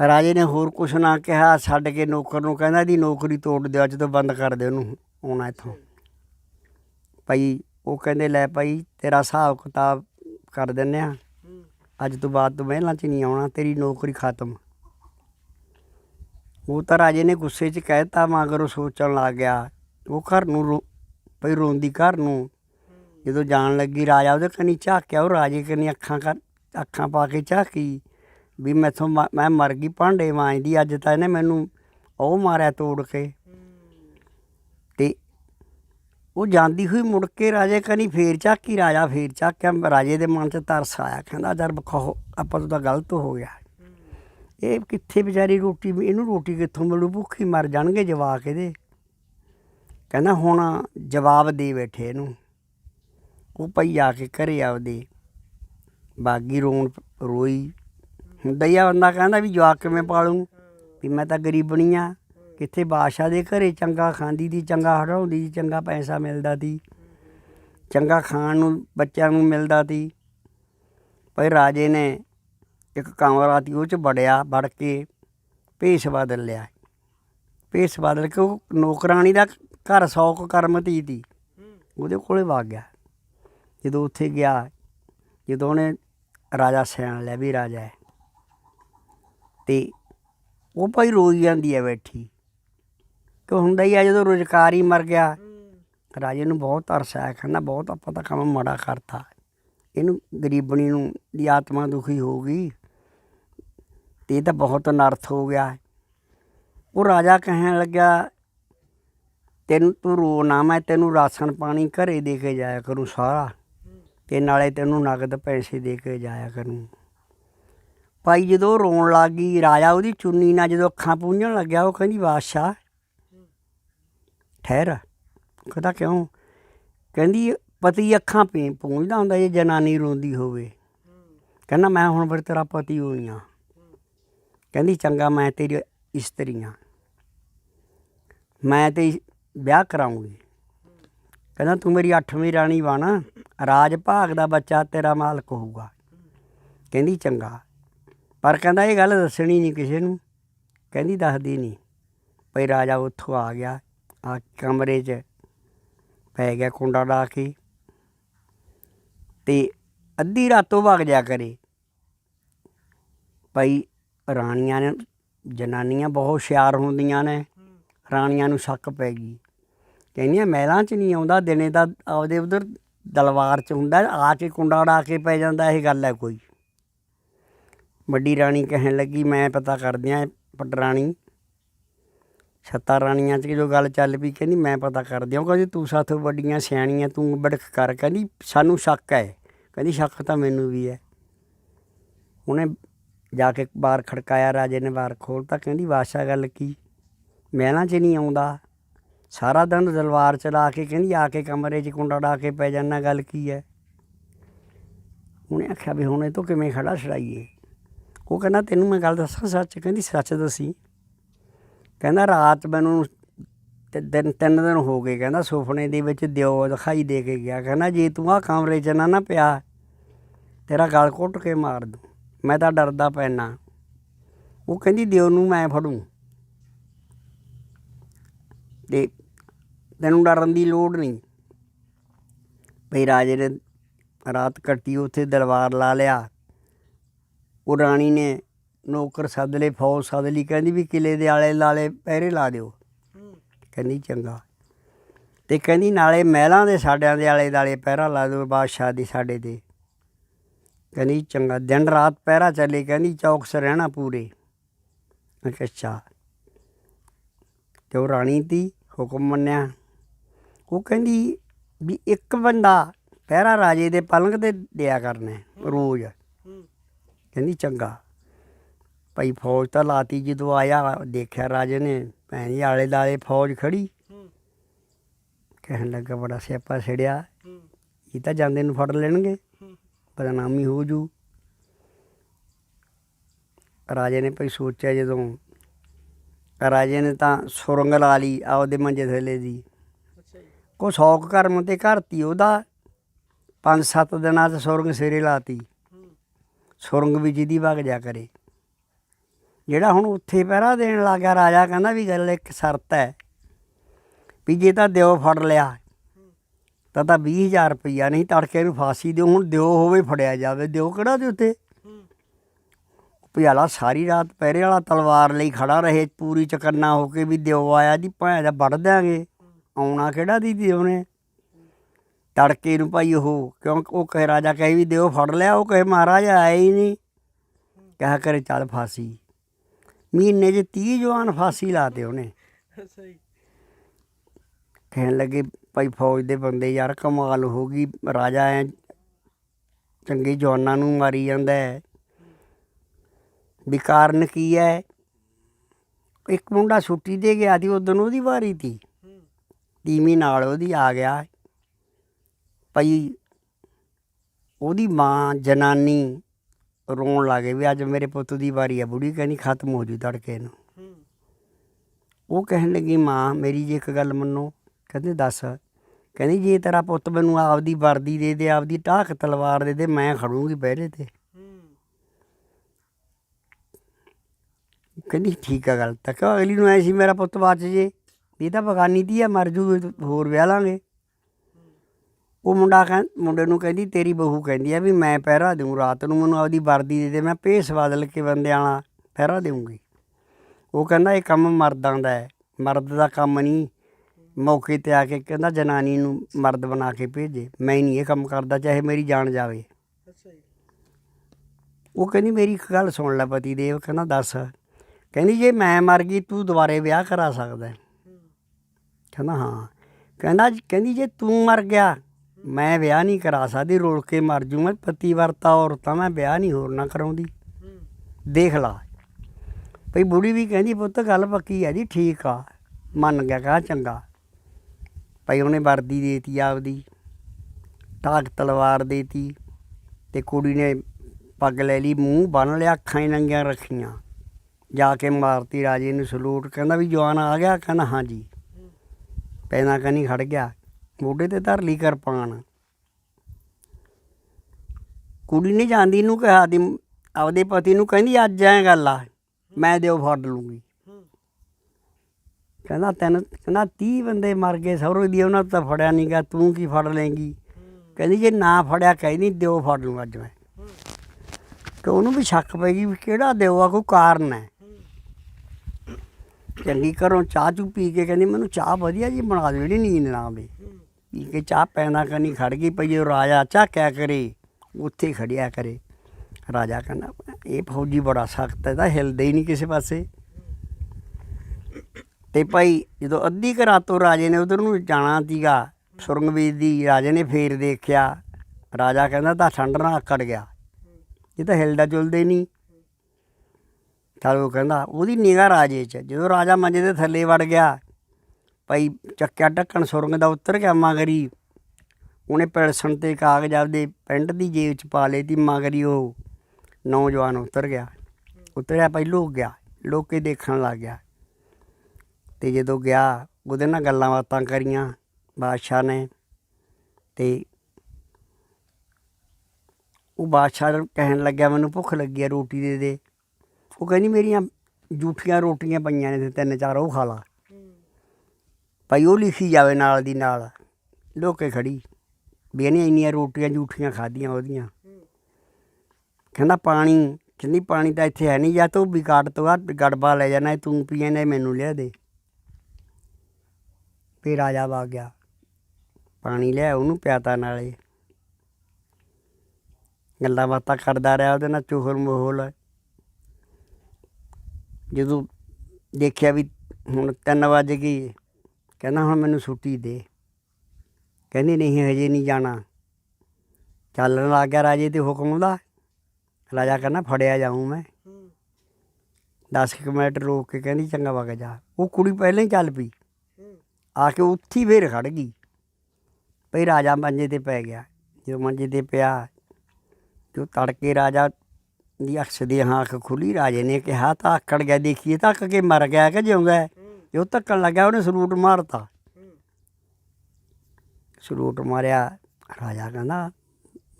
Speaker 1: ਰਾਜੇ ਨੇ ਹੋਰ ਕੁਛ ਨਾ ਕਿਹਾ, ਛੱਡ ਕੇ ਨੌਕਰ ਨੂੰ ਕਹਿੰਦਾ ਇਹਦੀ ਨੌਕਰੀ ਤੋੜ ਦਿਓ, ਅੱਜ ਤੋਂ ਬੰਦ ਕਰ ਦਿਓ ਉਹਨੂੰ, ਆਉਣਾ ਇੱਥੋਂ। ਭਾਈ ਉਹ ਕਹਿੰਦੇ, ਲੈ ਭਾਈ ਤੇਰਾ ਹਿਸਾਬ ਕਿਤਾਬ ਕਰ ਦਿੰਨੇ ਆ ਅੱਜ ਤੋਂ ਬਾਅਦ ਤੂੰ ਮਹਿਲਾਂ 'ਚ ਨਹੀਂ ਆਉਣਾ, ਤੇਰੀ ਨੌਕਰੀ ਖਤਮ। ਉਹ ਤਾਂ ਰਾਜੇ ਨੇ ਗੁੱਸੇ 'ਚ ਕਹਿਤਾ ਉਹ ਸੋਚਣ ਲੱਗ ਗਿਆ। ਉਹ ਘਰ ਨੂੰ ਰੋ, ਭਈ ਰੋਂਦੀ ਘਰ ਨੂੰ। ਜਦੋਂ ਜਾਣ ਲੱਗੀ, ਰਾਜਾ ਉਹਦੇ ਕਨੀ ਝਾਕਿਆ, ਉਹ ਰਾਜੇ ਕਨੀ ਅੱਖਾਂ ਕਰ, ਅੱਖਾਂ ਪਾ ਕੇ ਝਾਕੀ। ਵੀ ਮੈਥੋਂ ਮ- ਮੈਂ ਮਰ ਗਈ, ਭਾਂਡੇ ਮਾਂਜਦੀ, ਅੱਜ ਤਾਂ ਇਹਨੇ ਮੈਨੂੰ ਉਹ ਮਾਰਿਆ ਤੋੜ ਕੇ। ਤੇ ਉਹ ਜਾਂਦੀ ਹੋਈ ਮੁੜ ਕੇ ਰਾਜੇ ਕਨੀ ਫੇਰ ਝਾਕੀ ਰਾਜਾ, ਫੇਰ ਝਾਕਿਆ ਰਾਜੇ ਦੇ ਮਨ 'ਚ ਤਰਸ ਆਇਆ, ਕਹਿੰਦਾ ਯਾਰ ਬਖੋ ਆਪਾਂ ਤੋਂ ਤਾਂ ਗਲਤ ਹੋ ਗਿਆ ਇਹ ਕਿੱਥੇ ਵਿਚਾਰੀ ਰੋਟੀ, ਇਹਨੂੰ ਰੋਟੀ ਕਿੱਥੋਂ ਮਿਲੂ? ਭੁੱਖੀ ਮਰ ਜਾਣਗੇ ਜਵਾਕ ਇਹਦੇ। ਕਹਿੰਦਾ, ਹੁਣ ਜਵਾਬ ਦੇ ਬੈਠੇ ਇਹਨੂੰ। ਉਹ ਪਈ ਆ ਕੇ ਘਰੇ ਆਪਦੇ, ਬਾਗੀ ਰੋਣ, ਰੋਈ ਹੁੰਦਾ ਬੰਦਾ ਕਹਿੰਦਾ ਵੀ ਜਵਾਕ ਕਿਵੇਂ ਪਾਲੂ? ਵੀ ਮੈਂ ਤਾਂ ਗਰੀਬਣੀ ਆ। ਕਿੱਥੇ ਬਾਦਸ਼ਾਹ ਦੇ ਘਰੇ ਚੰਗਾ ਖਾਂਦੀ ਦੀ ਚੰਗਾ ਹਟਾਉਂਦੀ ਦੀ ਚੰਗਾ ਪੈਸਾ ਮਿਲਦਾ ਤੀ। ਚੰਗਾ ਖਾਣ ਨੂੰ, ਬੱਚਿਆਂ ਨੂੰ ਮਿਲਦਾ ਤੀ। ਪਰ ਰਾਜੇ ਨੇ ਇੱਕ ਕਮਰਾ ਤੀ ਉਹ ਚ ਵੜਿਆ, ਵੜ ਕੇ ਭੇਸ ਬਦਲ ਲਿਆ। ਭੇਸ ਬਦਲ ਕੇ ਉਹ ਨੌਕਰਾਣੀ ਦਾ ਘਰ ਸੌਕ ਕਰਮਤੀ ਤੀ। ਉਹਦੇ ਕੋਲੇ ਵਗ ਗਿਆ। ਜਦੋਂ ਉੱਥੇ ਗਿਆ, ਜਦੋਂ ਉਹਨੇ ਰਾਜਾ ਸਿਆਣ ਲਿਆ ਵੀ ਰਾਜਾ ਹੈ। ਤੇ ਉਹ ਭਾਈ ਰੋਈ ਜਾਂਦੀ ਹੈ ਬੈਠੀ। ਕਿ ਹੁੰਦਾ ਹੀ ਆ, ਜਦੋਂ ਰੁਜ਼ਗਾਰ ਹੀ ਮਰ ਗਿਆ, ਰਾਜੇ ਨੂੰ ਬਹੁਤ ਤਰਸ ਆਇਆ, ਕਹਿੰਦਾ ਬਹੁਤ ਆਪਾਂ ਤਾਂ ਕੰਮ ਮਾੜਾ ਕਰਤਾ। ਇਹਨੂੰ ਗਰੀਬਣੀ ਨੂੰ ਦੀ ਆਤਮਾ ਦੁਖੀ ਹੋ ਗਈ। ਤੇ ਇਹ ਤਾਂ ਬਹੁਤ ਅਨਰਥ ਹੋ ਗਿਆ। ਉਹ ਰਾਜਾ ਕਹਿਣ ਲੱਗਾ ਤੈਨੂੰ ਤੂੰ ਰੋ ਨਾ, ਮੈਂ ਤੈਨੂੰ ਰਾਸ਼ਨ ਪਾਣੀ ਘਰੇ ਦੇ ਕੇ ਜਾਇਆ ਕਰੂੰ ਸਾਰਾ ਤੇ ਨਾਲੇ ਤੈਨੂੰ ਨਗਦ ਪੈਸੇ ਦੇ ਕੇ ਜਾਇਆ ਕਰੂੰ। ਭਾਈ ਜਦੋਂ ਰੋਣ ਲੱਗ ਗਈ, ਰਾਜਾ ਉਹਦੀ ਚੁੰਨੀ ਨਾਲ ਜਦੋਂ ਅੱਖਾਂ ਪੂੰਝਣ ਲੱਗਿਆ, ਉਹ ਕਹਿੰਦੀ, ਬਾਦਸ਼ਾਹ, ਠਹਿਰ। ਕਹਿੰਦਾ, ਕਿਉਂ? ਕਹਿੰਦੀ, ਪਤੀ ਅੱਖਾਂ ਪੀ ਪੂੰਝਦਾ ਹੁੰਦਾ, ਜੇ ਜਨਾਨੀ ਰੋਂਦੀ ਹੋਵੇ। ਕਹਿੰਦਾ, ਮੈਂ ਹੁਣ ਫਿਰ ਤੇਰਾ ਪਤੀ ਹੋਈ ਆ। ਕਹਿੰਦੀ, ਚੰਗਾ, ਮੈਂ ਤੇਰੀ ਇਸਤਰੀ ਆ। ਮੈਂ ਤੇ ਵਿਆਹ ਕਰਾਉਂਗੀ। ਕਹਿੰਦਾ, ਤੂੰ ਮੇਰੀ ਅੱਠਵੀਂ ਰਾਣੀ ਬਣ। ਰਾਜ ਭਾਗ ਦਾ ਬੱਚਾ ਤੇਰਾ ਮਾਲਕ ਹੋਊਗਾ। ਕਹਿੰਦੀ, ਚੰਗਾ ਪਰ ਕਹਿੰਦਾ ਇਹ ਗੱਲ ਦੱਸਣੀ ਨਹੀਂ ਕਿਸੇ ਨੂੰ। ਕਹਿੰਦੀ ਦੱਸਦੀ ਨਹੀਂ। ਭਈ ਰਾਜਾ ਉੱਥੋਂ ਆ ਗਿਆ, ਆ ਕਮਰੇ 'ਚ ਪੈ ਗਿਆ ਕੁੰਡਾ ਡਾ ਕੇ ਤੇ ਅੱਧੀ ਰਾਤੋਂ ਵਗ ਜਾ ਕਰੇ। ਭਾਈ ਰਾਣੀਆਂ ਨੇ, ਜਨਾਨੀਆਂ ਬਹੁਤ ਹੁਸ਼ਿਆਰ ਹੁੰਦੀਆਂ ਨੇ, ਰਾਣੀਆਂ ਨੂੰ ਸ਼ੱਕ ਪੈ ਗਈ। ਕਹਿੰਦੀਆਂ ਮਹਿਲਾਂ 'ਚ ਨਹੀਂ ਆਉਂਦਾ, ਦਿਨੇ ਤਾਂ ਆਪਦੇ ਉਧਰ ਦਲਵਾਰ 'ਚ ਹੁੰਦਾ, ਆ ਕੇ ਕੁੰਡਾ ਡਾ ਕੇ ਪੈ ਜਾਂਦਾ, ਇਹ ਗੱਲ ਹੈ ਕੋਈ। ਵੱਡੀ ਰਾਣੀ ਕਹਿਣ ਲੱਗੀ, ਮੈਂ ਪਤਾ ਕਰਦਿਆਂ ਪਟਰਾਣੀ ਛੱਤਾ ਰਾਣੀਆਂ 'ਚ ਜੋ ਗੱਲ ਚੱਲ ਪਈ, ਕਹਿੰਦੀ, ਮੈਂ ਪਤਾ ਕਰਦਿਆਂ ਹਾਂ ਕਹਿੰਦੀ, ਤੂੰ ਸਾਥੋਂ ਵੱਡੀਆਂ ਸਿਆਣੀਆਂ, ਤੂੰ ਬੜਕ ਕਰ। ਕਹਿੰਦੀ, ਸਾਨੂੰ ਸ਼ੱਕ ਹੈ ਕਹਿੰਦੀ, ਸ਼ੱਕ ਤਾਂ ਮੈਨੂੰ ਵੀ ਹੈ ਉਹਨੇ ਜਾ ਕੇ ਬਾਹਰ ਖੜਕਾਇਆ, ਰਾਜੇ ਨੇ ਬਾਹਰ ਖੋਲਤਾ। ਕਹਿੰਦੀ, ਬਾਦਸ਼ਾਹ, ਗੱਲ ਕੀ? ਮਹਿਲਾਂ 'ਚ ਨਹੀਂ ਆਉਂਦਾ। ਸਾਰਾ ਦਿਨ ਦਲਵਾਰ ਚਲਾ ਕੇ, ਕਹਿੰਦੀ, ਆ ਕੇ ਕਮਰੇ 'ਚ ਕੁੰਡਾ ਡਾ ਕੇ ਪੈ ਜਾਣਾ ਗੱਲ ਕੀ ਹੈ ਉਹਨੇ ਆਖਿਆ ਵੀ ਹੁਣ ਇਹ ਤੋਂ ਕਿਵੇਂ ਖੜਾ ਛੜਾਈਏ? ਉਹ ਕਹਿੰਦਾ, ਤੈਨੂੰ ਮੈਂ ਗੱਲ ਦੱਸਾਂ ਸੱਚ? ਕਹਿੰਦੀ, ਸੱਚ ਦੱਸੀ। ਕਹਿੰਦਾ, ਰਾਤ ਮੈਨੂੰ ਤੇ ਦਿਨ ਤਿੰਨ ਦਿਨ ਹੋ ਗਏ। ਕਹਿੰਦਾ, ਸੁਪਨੇ ਦੇ ਵਿੱਚ ਦਿਓ ਦਿਖਾਈ ਦੇ ਕੇ ਗਿਆ। ਕਹਿੰਦਾ, ਜੇ ਤੂੰ ਆ ਕਮਰੇ 'ਚ ਨਾ ਨਾ ਪਿਆ, ਤੇਰਾ ਗਲ ਘੁੱਟ ਕੇ ਮਾਰ ਦੂੰ। ਮੈਂ ਤਾਂ ਡਰਦਾ ਪੈਣਾ ਉਹ ਕਹਿੰਦੀ, ਦਿਓ ਨੂੰ ਮੈਂ ਫੜੂੰ। ਤੇ ਤੈਨੂੰ ਡਰਨ ਦੀ ਲੋੜ ਨਹੀਂ। ਭਈ ਰਾਜੇ ਨੇ ਰਾਤ ਕੱਟੀ, ਉੱਥੇ ਦਰਬਾਰ ਲਾ ਲਿਆ। ਉਹ ਰਾਣੀ ਨੇ ਨੌਕਰ ਸੱਦ ਲਏ, ਫੌਜ ਸੱਦ ਲਈ, ਕਹਿੰਦੀ ਵੀ ਕਿਲੇ ਦੇ ਆਲੇ ਲਾਲੇ ਪਹਿਰੇ ਲਾ ਦਿਓ। ਕਹਿੰਦੀ ਚੰਗਾ। ਤੇ ਕਹਿੰਦੀ ਨਾਲੇ ਮਹਿਲਾਂ ਦੇ ਸਾਡਿਆਂ ਦੇ ਆਲੇ ਦਾਲੇ ਪਹਿਰਾ ਲਾ ਦਿਓ, ਬਾਦਸ਼ਾਹ ਦੀ ਸਾਡੇ ਤੇ। ਕਹਿੰਦੀ ਚੰਗਾ, ਦਿਨ ਰਾਤ ਪਹਿਰਾ ਚੱਲੇ, ਕਹਿੰਦੀ ਚੌਕਸ ਰਹਿਣਾ ਪੂਰੇ। ਅੱਛਾ। ਤੇ ਉਹ ਰਾਣੀ ਦੀ ਹੁਕਮ ਮੰਨਿਆ। ਉਹ ਕਹਿੰਦੀ ਵੀ ਇੱਕ ਬੰਦਾ ਪਹਿਰਾ ਰਾਜੇ ਦੇ ਪਲੰਗ ਤੇ ਦਿਆ ਕਰਨਾ ਰੋਜ਼। ਕਹਿੰਦੀ ਚੰਗਾ। ਭਾਈ ਫੌਜ ਤਾਂ ਲਾਤੀ ਜਦੋਂ ਆਇਆ ਦੇਖਿਆ ਰਾਜੇ ਨੇ ਭੈਣ ਜੀ ਆਲੇ ਦਾਲੇ ਫੌਜ ਖੜੀ। ਕਹਿਣ ਲੱਗਾ ਬੜਾ ਸਿਆਪਾ ਛੜਿਆ। ਇਹ ਤਾਂ ਜਾਂਦੇ ਨੂੰ ਫੜ ਲੈਣਗੇ। ਬਦਨਾਮੀ ਹੋ ਜੂ। ਰਾਜੇ ਨੇ ਭਾਈ ਸੋਚਿਆ ਜਦੋਂ ਰਾਜੇ ਨੇ ਤਾਂ ਸੁਰੰਗ ਲਾ ਲਈ ਆਪਦੇ ਮੰਜੇ ਥੱਲੇ ਦੀ। ਕੋ ਸੌਕ ਕਰਮ ਤੇ ਘਰਤੀ ਉਹਦਾ। ਪੰਜ ਸੱਤ ਦਿਨਾਂ ਚ ਸੁਰੰਗ ਸਿਰੇ ਲਾਤੀ। ਸੁਰੰਗ ਵੀ ਜਿਹਦੀ ਵਗ ਜਾ ਕਰੇ। ਜਿਹੜਾ ਹੁਣ ਉੱਥੇ ਪਹਿਰਾ ਦੇਣ ਲੱਗਾ, ਰਾਜਾ ਕਹਿੰਦਾ ਵੀ ਗੱਲ ਇੱਕ ਸ਼ਰਤ ਹੈ ਵੀ ਜੇ ਤਾਂ ਦਿਓ ਫੜ ਲਿਆ, ਤਾਂ ਤਾਂ 20000 ਰੁਪਈਆ ਨਹੀਂ ਤੜਕੇ ਨੂੰ ਫਾਂਸੀ ਦਿਓ, ਹੁਣ ਦਿਓ ਹੋਵੇ ਫੜਿਆ ਜਾਵੇ, ਦਿਓ ਕਿਹੜਾ ਦੇ ਉੱਤੇ? ਭਿਆਲਾ ਸਾਰੀ ਰਾਤ ਪਹਿਰੇ ਵਾਲਾ ਤਲਵਾਰ ਲਈ ਖੜਾ ਰਹੇ, ਪੂਰੀ ਚਕੰਨਾ ਹੋ ਕੇ ਵੀ ਦਿਓ ਆਇਆ ਜੀ ਭਾਂ ਦਾ ਵੱਢ ਦਿਆਂਗੇ, ਆਉਣਾ ਕਿਹੜਾ ਦੀ ਦਿਓ ਨੇ ਤੜਕੇ ਨੂੰ ਭਾਈ ਉਹ ਕਿਉਂਕਿ ਉਹ ਕਹੇ ਰਾਜਾ ਕਹੇ ਵੀ ਦਿਓ ਫੜ ਲਿਆ ਉਹ ਕਹੇ ਮਹਾਰਾਜ ਆਇਆ ਹੀ ਨਹੀਂ। ਕਿਹਾ ਕਰੇ ਚੱਲ ਫਾਂਸੀ। ਮਹੀਨੇ 'ਚ 30 ਜਵਾਨ ਫਾਂਸੀ ਲਾਤੇ ਉਹਨੇ।
Speaker 2: ਸਹੀ
Speaker 1: ਕਹਿਣ ਲੱਗੇ ਭਾਈ ਫੌਜ ਦੇ ਬੰਦੇ ਯਾਰ ਕਮਾਲ ਹੋ ਗਈ ਰਾਜਾ ਐ ਚੰਗੇ ਜਵਾਨਾਂ ਨੂੰ ਮਾਰੀ ਜਾਂਦਾ ਹੈ। ਵੀ ਕਾਰਨ ਕੀ ਹੈ? ਇੱਕ ਮੁੰਡਾ ਛੁੱਟੀ ਦੇ ਗਿਆ ਸੀ ਉਦੋਂ ਉਹਦੀ ਵਾਰੀ ਤੀ ਤੀਵੀਂ ਨਾਲ ਉਹਦੀ ਆ ਗਿਆ। ਭਾਈ ਉਹਦੀ ਮਾਂ ਜਨਾਨੀ ਰੋਣ ਲੱਗੇ ਵੀ ਅੱਜ ਮੇਰੇ ਪੁੱਤ ਦੀ ਵਾਰੀ ਆ, ਬੁੜੀ ਕਹਿੰਦੀ ਖਤਮ ਹੋ ਜੂ ਤੜਕੇ ਨੂੰ। ਉਹ ਕਹਿਣ ਲੱਗੀ, ਮਾਂ, ਮੇਰੀ ਜੇ ਇੱਕ ਗੱਲ ਮੰਨੋ। ਕਹਿੰਦੇ, ਦੱਸ। ਕਹਿੰਦੀ, ਜੇ ਤੇਰਾ ਪੁੱਤ ਮੈਨੂੰ ਆਪਦੀ ਵਰਦੀ ਦੇ ਦੇ, ਆਪਦੀ ਟਾਕ ਤਲਵਾਰ ਦੇ ਦੇ, ਮੈਂ ਖੜੂੰਗੀ ਪਹਿਰੇ ਤੇ। ਕਹਿੰਦੀ, ਠੀਕ ਆ ਗੱਲ। ਤਾਂ ਕਿਉਂ ਅਗਲੀ ਨੂੰ ਐ ਸੀ, ਮੇਰਾ ਪੁੱਤ ਬਚ ਜੇ? ਇਹ ਤਾਂ ਬਗਾਨੀ ਦੀ ਆ, ਮਰ ਜੂ, ਹੋਰ ਵਿਆਹ ਲਾਂਗੇ। ਉਹ ਮੁੰਡਾ ਕਹਿੰ ਮੁੰਡੇ ਨੂੰ ਕਹਿੰਦੀ ਤੇਰੀ ਬਹੂ ਕਹਿੰਦੀ ਆ ਵੀ ਮੈਂ ਪਹਿਰਾ ਦੇਉਂ ਰਾਤ ਨੂੰ ਮੈਨੂੰ ਆਪਦੀ ਵਰਦੀ ਦੇ ਦੇ ਮੈਂ ਭੇਸ ਬਦਲ ਕੇ ਬੰਦਿਆਂ ਵਾਲਾ ਪਹਿਰਾ ਦੇਊਂਗੀ। ਉਹ ਕਹਿੰਦਾ ਇਹ ਕੰਮ ਮਰਦਾਂ ਦਾ ਹੈ ਮਰਦ ਦਾ ਕੰਮ ਨਹੀਂ। ਮੌਕੇ ਤੇ ਆ ਕੇ ਕਹਿੰਦਾ ਜਨਾਨੀ ਨੂੰ ਮਰਦ ਬਣਾ ਕੇ ਭੇਜੇ। ਮੈਂ ਨਹੀਂ ਇਹ ਕੰਮ ਕਰਦਾ ਚਾਹੇ ਮੇਰੀ ਜਾਨ ਜਾਵੇ। ਉਹ ਕਹਿੰਦੀ ਮੇਰੀ ਇੱਕ ਗੱਲ ਸੁਣ ਲੈ ਪਤੀ ਦੇਵ ਕਹਿੰਦਾ ਦੱਸ। ਕਹਿੰਦੀ ਜੇ ਮੈਂ ਮਰ ਗਈ ਤੂੰ ਦੁਬਾਰੇ ਵਿਆਹ ਕਰਾ ਸਕਦਾ ਹੈ। ਕਹਿੰਦਾ ਹਾਂ। ਕਹਿੰਦਾ ਕਹਿੰਦੀ ਜੇ ਤੂੰ ਮਰ ਗਿਆ ਮੈਂ ਵਿਆਹ ਨਹੀਂ ਕਰਾ ਸਕਦੀ, ਰੋਲ ਕੇ ਮਰ ਜੂ ਮੈਂ, ਪਤੀ ਵਰਤਾ ਔਰਤਾਂ, ਮੈਂ ਵਿਆਹ ਨਹੀਂ ਹੋਰ ਨਾ ਕਰਾਉਂਦੀ। ਦੇਖ ਲਾ। ਭਈ ਬੁੜੀ ਵੀ ਕਹਿੰਦੀ, ਪੁੱਤ ਗੱਲ ਪੱਕੀ ਆ ਜੀ, ਠੀਕ ਆ। ਮੰਨ ਗਿਆ, ਕਹਾ ਚੰਗਾ। ਭਈ ਉਹਨੇ ਵਰਦੀ ਦੇਤੀ ਆਪਦੀ ਟਾਕ ਤਲਵਾਰ ਦੇਤੀ ਤੇ ਕੁੜੀ ਨੇ ਪੱਗ ਲੈ ਲਈ, ਮੂੰਹ ਬੰਨ ਲਿਆ, ਅੱਖਾਂ ਹੀ ਨੰਗੀਆਂ ਰੱਖੀਆਂ। ਜਾ ਕੇ ਮਾਰਤੀ ਰਾਜੇ ਨੂੰ ਸਲੂਟ, ਕਹਿੰਦਾ ਵੀ ਜਵਾਨ ਆ ਗਿਆ, ਕਹਿੰਦਾ ਹਾਂਜੀ। ਪੈਣਾ ਕਨੀ ਖੜ ਗਿਆ। ਮੋਢੇ ਤੇ ਧਰ ਲਈ ਕਿਰਪਾਨ ਕੁੜੀ ਨੇ ਜਾਂਦੀ ਨੂੰ ਕਿਹਾ ਦੀ, ਆਪਦੇ ਪਤੀ ਨੂੰ ਕਹਿੰਦੀ, ਅੱਜ ਐ ਗੱਲ ਆ, ਮੈਂ ਦਿਓ ਫੜ ਲੂੰਗੀ। ਕਹਿੰਦਾ ਤੈਨੂੰ, ਕਹਿੰਦਾ 30 ਬੰਦੇ ਮਰ ਗਏ, ਸਹੁਰੇ ਦੀ ਉਹਨਾਂ ਤਾਂ ਫੜਿਆ ਨਹੀਂ ਗਿਆ ਤੂੰ ਕੀ ਫੜ ਲੇਂਗੀ ਕਹਿੰਦੀ ਜੇ ਨਾ ਫੜਿਆ ਕਹਿੰਦੀ ਦਿਓ ਫੜ ਲੂੰ ਅੱਜ ਮੈਂ। ਤੇ ਉਹਨੂੰ ਵੀ ਸ਼ੱਕ ਪੈ ਗਈ ਵੀ ਕਿਹੜਾ ਦਿਓ ਆ, ਕੋਈ ਕਾਰਨ ਹੈ। ਚੰਗੀ ਘਰੋਂ ਚਾਹ ਚੂ ਪੀ ਕੇ ਕਹਿੰਦੀ, ਮੈਨੂੰ ਚਾਹ ਵਧੀਆ ਜੀ ਬਣਾ ਦਿਓ, ਜਿਹੜੀ ਨੀਂਦ ਨਾ ਆਵੇ। ਕਿ ਚਾਹ ਪੈਣਾ ਕਰਨੀ ਖੜ ਗਈ ਪਈ ਉਹ ਰਾਜਾ ਝਾਕਿਆ ਕਰੇ? ਉੱਥੇ ਖੜਿਆ ਕਰੇ। ਰਾਜਾ ਕਹਿੰਦਾ, ਇਹ ਫੌਜੀ ਬੜਾ ਸਖਤ ਹੈ ਤਾਂ ਹਿਲਦੇ ਹੀ ਨਹੀਂ ਕਿਸੇ ਪਾਸੇ। ਤੇ ਭਾਈ ਜਦੋਂ ਅੱਧੀ ਕੁ ਰਾਤੋਂ ਰਾਜੇ ਨੇ ਉਧਰ ਨੂੰ ਜਾਣਾ ਸੀਗਾ, ਸੁਰੰਗਵੀਰ ਦੀ ਰਾਜੇ ਨੇ ਫੇਰ ਦੇਖਿਆ। ਰਾਜਾ ਕਹਿੰਦਾ, ਤਾਂ ਠੰਡ ਨਾਲ ਆਕੜ ਗਿਆ। ਇਹ ਤਾਂ ਹਿਲਦਾ ਜੁਲਦਾ ਹੀ ਨਹੀਂ। ਚਲ ਉਹ ਕਹਿੰਦਾ, ਉਹਦੀ ਨਿਗਾਹ ਰਾਜੇ 'ਚ ਜਦੋਂ ਰਾਜਾ ਮੰਜੇ ਦੇ ਥੱਲੇ ਵੜ ਗਿਆ ਭਾਈ ਚੱਕਿਆ ਢੱਕਣ ਸੁਰੰਗ ਦਾ ਉਤਰ ਗਿਆ ਮਗਰੀ। ਉਹਨੇ ਪੈਲਸਣ ਤੇ ਕਾਗਜ਼ ਆਪਦੇ ਪੈਂਟ ਦੀ ਜੇਬ 'ਚ ਪਾ ਲਏ ਤੀ, ਮਗਰੀ ਉਹ ਨੌਜਵਾਨ ਉਤਰ ਗਿਆ। ਉਤਰਿਆ ਭਾਈ ਲੋਕ ਗਿਆ, ਲੋਕ ਦੇਖਣ ਲੱਗ ਗਿਆ। ਤੇ ਜਦੋਂ ਗਿਆ, ਉਹਦੇ ਨਾਲ ਗੱਲਾਂ ਬਾਤਾਂ ਕਰੀਆਂ ਬਾਦਸ਼ਾਹ ਨੇ ਤੇ ਉਹ ਬਾਦਸ਼ਾਹ ਕਹਿਣ ਲੱਗਿਆ, ਮੈਨੂੰ ਭੁੱਖ ਲੱਗੀ ਆ ਰੋਟੀ ਦੇ ਦੇ। ਉਹ ਕਹਿੰਦੀ, ਮੇਰੀਆਂ ਜੂਠੀਆਂ ਰੋਟੀਆਂ ਪਈਆਂ ਨੇ ਤੇ ਤਿੰਨ ਚਾਰ ਉਹ ਖਾ ਲਾ। ਭਾਈ ਉਹ ਲਿਖੀ ਜਾਵੇ ਨਾਲ ਦੀ ਨਾਲ। ਲੋਕੇ ਖੜੀ। ਵੀ ਇਹਨੇ ਇੰਨੀਆਂ ਰੋਟੀਆਂ ਜੂਠੀਆਂ ਖਾਧੀਆਂ ਉਹਦੀਆਂ। ਕਹਿੰਦਾ ਪਾਣੀ, ਕਹਿੰਦੀ ਪਾਣੀ ਤਾਂ ਇੱਥੇ ਹੈ ਨਹੀਂ ਜਾਂ ਤੂੰ ਵੀ ਕਾਟ ਤੋਂ ਆ ਗੜਬਾ ਲੈ ਜਾਣਾ ਤੂੰ ਪੀਏ ਨੇ ਮੈਨੂੰ ਲਿਆ ਦੇ। ਫਿਰ ਰਾਜਾ ਵਾ ਗਿਆ। ਪਾਣੀ ਲਿਆ, ਉਹਨੂੰ ਪਿਆਤਾ ਨਾਲੇ। ਗੱਲਾਂ ਬਾਤਾਂ ਕਰਦਾ ਰਿਹਾ, ਉਹਦੇ ਨਾਲ ਚੁਹਲ ਮੋਹਲ। ਜਦੋਂ ਦੇਖਿਆ ਵੀ ਹੁਣ 3 ਵਜ ਗਈ ਕਹਿੰਦਾ, ਹੁਣ ਮੈਨੂੰ ਛੁੱਟੀ ਦੇ। ਕਹਿੰਦੀ, ਨਹੀਂ, ਹਜੇ ਨਹੀਂ ਜਾਣਾ। ਚੱਲਣ ਲੱਗ ਗਿਆ ਰਾਜੇ ਦੇ ਹੁਕਮ ਦਾ। ਰਾਜਾ ਕਹਿੰਦਾ, ਫੜਿਆ ਜਾਊਂ ਮੈਂ। 10 ਕਿਲੋਮੀਟਰ ਰੋਕ ਕੇ ਕਹਿੰਦੀ, ਚੰਗਾ ਵਗ ਜਾ। ਉਹ ਕੁੜੀ ਪਹਿਲਾਂ ਹੀ ਚੱਲ ਪਈ। ਆ ਕੇ ਉੱਥੀ ਹੀ ਫੇਰ ਖੜ ਗਈ। ਭਈ ਰਾਜਾ ਮੰਜੇ ਤੇ ਪੈ ਗਿਆ। ਜਦੋਂ ਮੰਜੇ ਤੇ ਪਿਆ ਜੋ ਤੜਕੇ ਰਾਜਾ ਦੀ ਅੱਖ ਦੀ ਅੱਖ ਖੁੱਲੀ ਰਾਜੇ ਨੇ ਕਿਹਾ ਤਾਂ ਆਕੜ ਗਿਆ, ਦੇਖੀਏ ਤੱਕ ਕੇ ਮਰ ਗਿਆ ਕਿ ਜਿਉਂਦਾ ਹੈ? ਜੋ ਧੱਕਣ ਲੱਗਾ ਉਹਨੇ ਸਲੂਟ ਮਾਰਤਾ। ਸਲੂਟ ਮਾਰਿਆ ਰਾਜਾ ਕਹਿੰਦਾ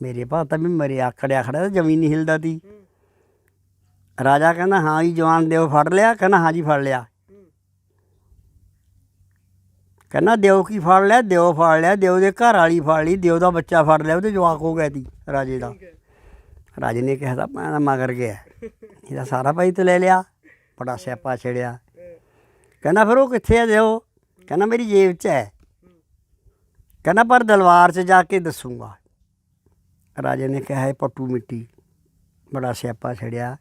Speaker 1: ਮੇਰੇ ਭਾਤਾ ਵੀ ਮਰੇ ਆਕੜਿਆ ਖੜਾ ਤਾਂ ਜਮੀਨ ਨਹੀਂ ਹਿਲਦਾ ਤੀ। ਰਾਜਾ ਕਹਿੰਦਾ ਹਾਂ ਜੀ ਜਵਾਨ ਦਿਓ ਫੜ ਲਿਆ। ਕਹਿੰਦਾ ਹਾਂ ਜੀ ਫੜ ਲਿਆ। ਕਹਿੰਦਾ ਦਿਓ ਕੀ ਫੜ ਲਿਆ? ਦਿਓ ਫੜ ਲਿਆ ਦਿਓ ਦੇ ਘਰ ਵਾਲੀ ਫੜ ਲਈ ਦਿਓ ਦਾ ਬੱਚਾ ਫੜ ਲਿਆ ਉਹਦੇ ਜਵਾਕ ਹੋ ਗਿਆ ਤੀ ਰਾਜੇ ਦਾ। ਰਾਜੇ ਨੇ ਕਿਹਾ ਤਾਂ ਮੈਂ ਤਾਂ ਮਗਰ ਗਿਆ। ਇਹਦਾ ਸਾਰਾ ਭਾਈ ਤੇ ਲੈ ਲਿਆ ਬੜਾ ਸਿਆਪਾ ਛੇੜਿਆ। ਕਹਿੰਦਾ ਫਿਰ ਉਹ ਕਿੱਥੇ ਆ ਦਿਓ ਕਹਿੰਦਾ ਮੇਰੀ ਜੇਬ 'ਚ ਹੈ। ਕਹਿੰਦਾ ਪਰ ਦਲਵਾਰ 'ਚ ਜਾ ਕੇ ਦੱਸੂਗਾ। ਰਾਜੇ ਨੇ ਕਿਹਾ ਇਹ ਪੱਟੂ ਮਿੱਟੀ ਬੜਾ ਸਿਆਪਾ ਛੜਿਆ।